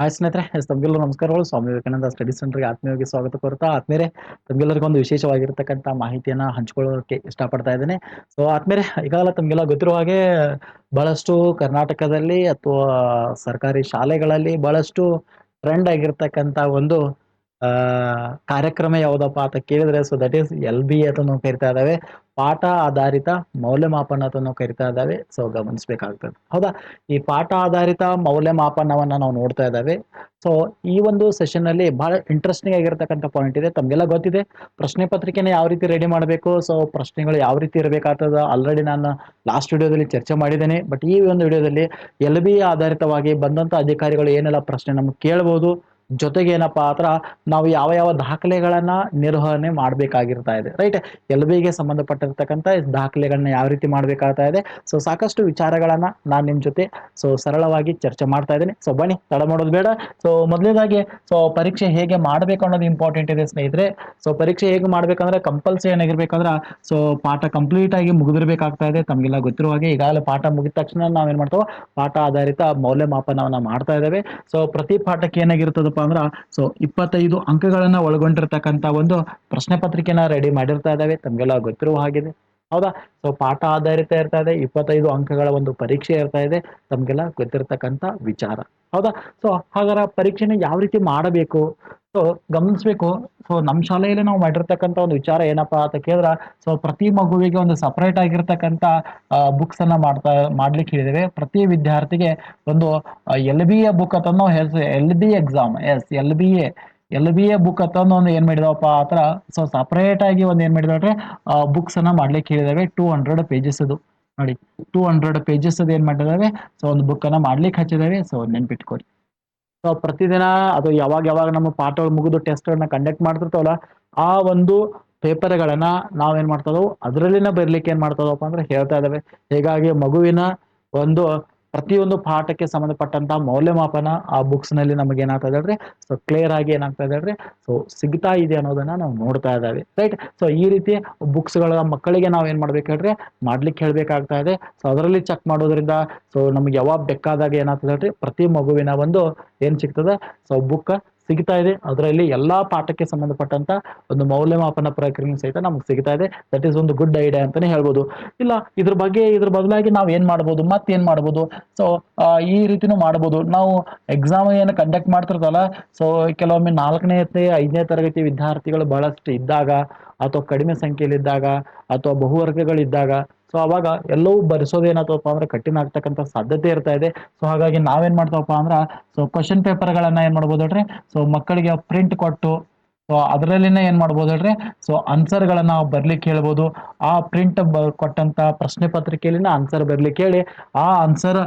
Hi ಸ್ನೇಹಿತರೆ ತಮಗೆಲ್ಲರೂ ನಮಸ್ಕಾರಗಳು. Swami Vivekananda study ಸೆಂಟರ್ಗೆ ಆತ್ಮೀಯವಾಗಿ ಸ್ವಾಗತ ಕೋರ್ತಾ ಆತ್ಮೇಲೆ ತಮಗೆಲ್ಲರಿಗೂ ಒಂದು ವಿಶೇಷವಾಗಿರ್ತಕ್ಕಂಥ ಮಾಹಿತಿಯನ್ನು ಹಂಚ್ಕೊಳ್ಳೋಕೆ ಇಷ್ಟಪಡ್ತಾ ಇದ್ದೇನೆ. ಸೊ ಆತ್ಮೇಲೆ ಈಗಾಗಲೇ ತಮಗೆಲ್ಲ ಗೊತ್ತಿರುವ ಹಾಗೆ ಬಹಳಷ್ಟು ಕರ್ನಾಟಕದಲ್ಲಿ ಅಥವಾ ಸರ್ಕಾರಿ ಶಾಲೆಗಳಲ್ಲಿ ಬಹಳಷ್ಟು ಟ್ರೆಂಡ್ ಆಗಿರ್ತಕ್ಕಂಥ ಒಂದು ಆ, ಕಾರ್ಯಕ್ರಮ ಯಾವುದಪ್ಪ ಅಂತ ಕೇಳಿದ್ರೆ so that is L B ಅಂತ ನಾವು ಕರಿತಾ ಇದ್ದಾವೆ. ಪಾಠ ಆಧಾರಿತ ಮೌಲ್ಯಮಾಪನ ಅಂತ ನಾವು ಕರಿತಾ ಇದ್ದಾವೆ. ಸೊ ಗಮನಿಸಬೇಕಾಗ್ತದೆ. ಹೌದಾ? ಈ ಪಾಠ ಆಧಾರಿತ ಮೌಲ್ಯಮಾಪನವನ್ನ ನಾವು ನೋಡ್ತಾ ಇದ್ದಾವೆ. ಸೊ ಈ ಒಂದು ಸೆಷನ್ ಅಲ್ಲಿ ಬಹಳ ಇಂಟ್ರೆಸ್ಟಿಂಗ್ ಆಗಿರ್ತಕ್ಕಂಥ ಪಾಯಿಂಟ್ ಇದೆ. ತಮಗೆಲ್ಲ ಗೊತ್ತಿದೆ. ಪ್ರಶ್ನೆ ಪತ್ರಿಕೆನ ಯಾವ ರೀತಿ ರೆಡಿ ಮಾಡಬೇಕು? ಸೊ ಪ್ರಶ್ನೆಗಳು ಯಾವ ರೀತಿ ಇರಬೇಕಾಗ್ತದ? ಆಲ್ರೆಡಿ ನಾನು ಲಾಸ್ಟ್ ವಿಡಿಯೋದಲ್ಲಿ ಚರ್ಚೆ ಮಾಡಿದ್ದೇನೆ. ಬಟ್ ಈ ಒಂದು ವಿಡಿಯೋದಲ್ಲಿ ಎಲ್ ಬಿ ಆಧಾರಿತವಾಗಿ ಬಂದಂತ ಅಧಿಕಾರಿಗಳು ಏನೆಲ್ಲ ಪ್ರಶ್ನೆ ನಮ್ಗೆ ಕೇಳ್ಬೋದು? ಜೊತೆಗೆ ಏನಪ್ಪಾ ಆತರ ನಾವು ಯಾವ ಯಾವ ದಾಖಲೆಗಳನ್ನ ನಿರ್ವಹಣೆ ಮಾಡಬೇಕಾಗಿರ್ತಾ ಇದೆ. ರೈಟ್ ಎಲ್ ಬಿಗೆ ಸಂಬಂಧಪಟ್ಟಿರ್ತಕ್ಕಂಥ ದಾಖಲೆಗಳನ್ನ ಯಾವ ರೀತಿ ಮಾಡ್ಬೇಕಾಗ್ತಾ ಇದೆ. ಸೊ ಸಾಕಷ್ಟು ವಿಚಾರಗಳನ್ನ ನಾನು ನಿಮ್ ಜೊತೆ ಸೊ ಸರಳವಾಗಿ ಚರ್ಚೆ ಮಾಡ್ತಾ ಇದ್ದೀನಿ. ಸೊ ಬನ್ನಿ, ತಡ ಮಾಡೋದು ಬೇಡ. ಸೊ ಮೊದಲನೇದಾಗಿ ಸೊ ಪರೀಕ್ಷೆ ಹೇಗೆ ಮಾಡಬೇಕು ಅನ್ನೋದು ಇಂಪಾರ್ಟೆಂಟ್ ಇದೆ ಸ್ನೇಹಿತರೆ. ಸೊ ಪರೀಕ್ಷೆ ಹೇಗೆ ಮಾಡ್ಬೇಕಂದ್ರೆ ಕಂಪಲ್ಸರಿ ಏನಾಗಿರ್ಬೇಕಂದ್ರೆ ಸೊ ಪಾಠ ಕಂಪ್ಲೀಟ್ ಆಗಿ ಮುಗಿದಿರ್ಬೇಕಾಗ್ತಾ ಇದೆ. ತಮಗೆಲ್ಲ ಗೊತ್ತಿರುವ ಹಾಗೆ ಈಗಾಗಲೇ ಪಾಠ ಮುಗಿದ ತಕ್ಷಣ ನಾವೇನ್ ಮಾಡ್ತೇವೆ, ಪಾಠ ಆಧಾರಿತ ಮೌಲ್ಯಮಾಪನವನ್ನ ಮಾಡ್ತಾ ಇದ್ದೇವೆ. ಸೊ ಪ್ರತಿ ಪಾಠಕ್ಕೆ ಏನಾಗಿರ್ತದಪ್ಪ ಅಂದ್ರ ಸೊ ಇಪ್ಪತ್ತೈದು ಅಂಕಗಳನ್ನ ಒಳಗೊಂಡಿರ್ತಕ್ಕಂತ ಒಂದು ಪ್ರಶ್ನೆ ಪತ್ರಿಕೆನ ರೆಡಿ ಮಾಡಿರ್ತಾ ಇದ್ದಾವೆ ತಮಗೆಲ್ಲ ಗೊತ್ತಿರುವ ಹಾಗಿದೆ ಹೌದಾ? ಸೊ ಪಾಠ ಆಧಾರಿತ ಇರ್ತಾ ಇದೆ, ಇಪ್ಪತ್ತೈದು ಅಂಕಗಳ ಒಂದು ಪರೀಕ್ಷೆ ಇರ್ತಾ ಇದೆ, ತಮಗೆಲ್ಲ ಗೊತ್ತಿರ್ತಕ್ಕಂಥ ವಿಚಾರ. ಹೌದಾ? ಸೊ ಹಾಗಾದ್ರೆ ಪರೀಕ್ಷೆನ ಯಾವ ರೀತಿ ಮಾಡಬೇಕು? ಸೊ ಗಮನಿಸ್ಬೇಕು. ಸೊ ನಮ್ಮ ಶಾಲೆಯಲ್ಲಿ ನಾವು ಮಾಡಿರ್ತಕ್ಕಂಥ ಒಂದು ವಿಚಾರ ಏನಪ್ಪಾ ಅಂತ ಕೇಳಿದ್ರೆ ಸೊ ಪ್ರತಿ ಮಗುವಿಗೆ ಒಂದು ಸಪ್ರೇಟ್ ಆಗಿರ್ತಕ್ಕಂಥ ಬುಕ್ಸ್ ಅನ್ನ ಮಾಡ್ತಾ, ಮಾಡ್ಲಿಕ್ಕೆ ಹೇಳಿದ್ದೇವೆ. ಪ್ರತಿ ವಿದ್ಯಾರ್ಥಿಗೆ ಒಂದು ಎಲ್ ಬಿ ಎ ಬುಕ್ ಅಂತ ನಾವು L B exam S L B A L B A book ಅಂತ ಒಂದು ಏನ್ ಮಾಡಿದವಪ್ಪ ಆತರ ಸೊ ಸಪರೇಟ್ ಆಗಿ ಒಂದು ಏನ್ ಬುಕ್ಸ್ ಅನ್ನ ಮಾಡ್ಲಿಕ್ಕೆ ಹೇಳಿದಾವೆ ಟೂ ಹಂಡ್ರೆಡ್ ಪೇಜಸ್ ಅದು ನೋಡಿ ಟೂ ಹಂಡ್ರೆಡ್ ಪೇಜಸ್ ಅದು ಏನ್ ಮಾಡಿದಾವೆ ಸೊ ಒಂದು ಬುಕ್ ಅನ್ನ ಮಾಡ್ಲಿಕ್ಕೆ ಹಚ್ಚಿದಾವೆ ಸೊ ನೆನ್ಪಿಟ್ಕೊಡಿ ಸೊ ಪ್ರತಿದಿನ ಅದು ಯಾವಾಗ ಯಾವಾಗ ನಮ್ಮ ಪಾಠಗಳು ಮುಗಿದು ಟೆಸ್ಟ್ಗಳನ್ನ ಕಂಡಕ್ಟ್ ಮಾಡ್ತಿರ್ತಾವಲ್ಲ, ಆ ಒಂದು ಪೇಪರ್ಗಳನ್ನ ನಾವೇನ್ ಮಾಡ್ತದವು ಅದರಲ್ಲಿನ ಬರ್ಲಿಕ್ಕೆ ಏನ್ ಮಾಡ್ತದಪ್ಪ ಅಂದ್ರೆ ಹೇಳ್ತಾ ಇದಾವೆ ಹೀಗಾಗಿ ಮಗುವಿನ ಒಂದು ಪ್ರತಿಯೊಂದು ಪಾಠಕ್ಕೆ ಸಂಬಂಧಪಟ್ಟಂತ ಮೌಲ್ಯಮಾಪನ ಆ ಬುಕ್ಸ್ನಲ್ಲಿ ನಮಗೆ ಏನಾಗ್ತದೆ ಹೇಳ್ರಿ ಸೊ ಕ್ಲಿಯರ್ ಆಗಿ ಏನಾಗ್ತದೆ ಹೇಳ್ರಿ ಸೊ ಸಿಗ್ತಾ ಇದೆ ಅನ್ನೋದನ್ನ ನಾವು ನೋಡ್ತಾ ಇದ್ದಾವೆ ರೈಟ್ ಸೊ ಈ ರೀತಿ ಬುಕ್ಸ್ಗಳ ಮಕ್ಕಳಿಗೆ ನಾವು ಏನ್ ಮಾಡ್ಬೇಕು ಹೇಳ್ರಿ ಮಾಡ್ಲಿಕ್ಕೆ ಹೇಳ್ಬೇಕಾಗ್ತಾ ಇದೆ. ಸೊ ಅದರಲ್ಲಿ ಚೆಕ್ ಮಾಡೋದ್ರಿಂದ ಸೊ ನಮ್ಗೆ ಯಾವಾಗ ಬೇಕಾದಾಗ ಏನಾಗ್ತದೆ ಹೇಳ್ರಿ ಪ್ರತಿ ಮಗುವಿನ ಒಂದು ಏನ್ ಸಿಗ್ತದೆ? ಸೊ ಬುಕ್ ಸಿಗ್ತಾ ಇದೆ. ಅದರಲ್ಲಿ ಎಲ್ಲಾ ಪಾಠಕ್ಕೆ ಸಂಬಂಧಪಟ್ಟಂತ ಒಂದು ಮೌಲ್ಯಮಾಪನ ಪ್ರಕ್ರಿಯೆ ಸಹಿತ ನಮ್ಗೆ ಸಿಗ್ತಾ ಇದೆ. ದಟ್ ಈಸ್ ಒಂದು ಗುಡ್ ಐಡಿಯಾ ಅಂತಾನೆ ಹೇಳ್ಬೋದು. ಇಲ್ಲ, ಇದ್ರ ಬಗ್ಗೆ, ಇದ್ರ ಬದಲಾಗಿ ನಾವು ಏನ್ ಮಾಡ್ಬೋದು, ಮತ್ತೇನ್ ಮಾಡ್ಬೋದು? ಸೊ ಈ ರೀತಿನೂ ಮಾಡ್ಬೋದು. ನಾವು ಎಕ್ಸಾಮ್ ಏನು ಕಂಡಕ್ಟ್ ಮಾಡ್ತಿರ್ತಲ್ಲ ಸೊ ಕೆಲವೊಮ್ಮೆ ನಾಲ್ಕನೇ ಐದನೇ ತರಗತಿ ವಿದ್ಯಾರ್ಥಿಗಳು ಬಹಳಷ್ಟು ಇದ್ದಾಗ, ಅಥವಾ ಕಡಿಮೆ ಸಂಖ್ಯೆಯಲ್ಲಿದ್ದಾಗ, ಅಥವಾ ಬಹುವರ್ಗಗಳಿದ್ದಾಗ ಸೊ ಅವಾಗ ಎಲ್ಲವೂ ಬರೆಸೋದೇನಾಗ್ತಪ್ಪ ಅಂದ್ರೆ ಕಠಿಣ ಆಗ್ತಕ್ಕಂಥ ಸಾಧ್ಯತೆ ಇರ್ತಾ ಇದೆ. ಸೊ ಹಾಗಾಗಿ ನಾವೇನ್ ಮಾಡ್ತಾವಪ್ಪ ಅಂದ್ರ ಸೊ ಕ್ವಶನ್ ಪೇಪರ್ಗಳನ್ನ ಏನ್ ಮಾಡ್ಬೋದು ಹೇಳ್ರಿ? ಸೊ ಮಕ್ಕಳಿಗೆ ಪ್ರಿಂಟ್ ಕೊಟ್ಟು ಸೊ ಅದರಲ್ಲಿನೇ ಏನ್ ಮಾಡ್ಬೋದು ಹೇಳ್ರಿ? ಸೊ ಆನ್ಸರ್ ಗಳನ್ನ ಬರ್ಲಿಕ್ಕೆ ಹೇಳ್ಬೋದು. ಆ ಪ್ರಿಂಟ್ ಕೊಟ್ಟಂತ ಪ್ರಶ್ನೆ ಪತ್ರಿಕೆಯಲ್ಲಿನ ಆನ್ಸರ್ ಬರ್ಲಿಕ್ಕೆ ಹೇಳಿ, ಆ ಆನ್ಸರ್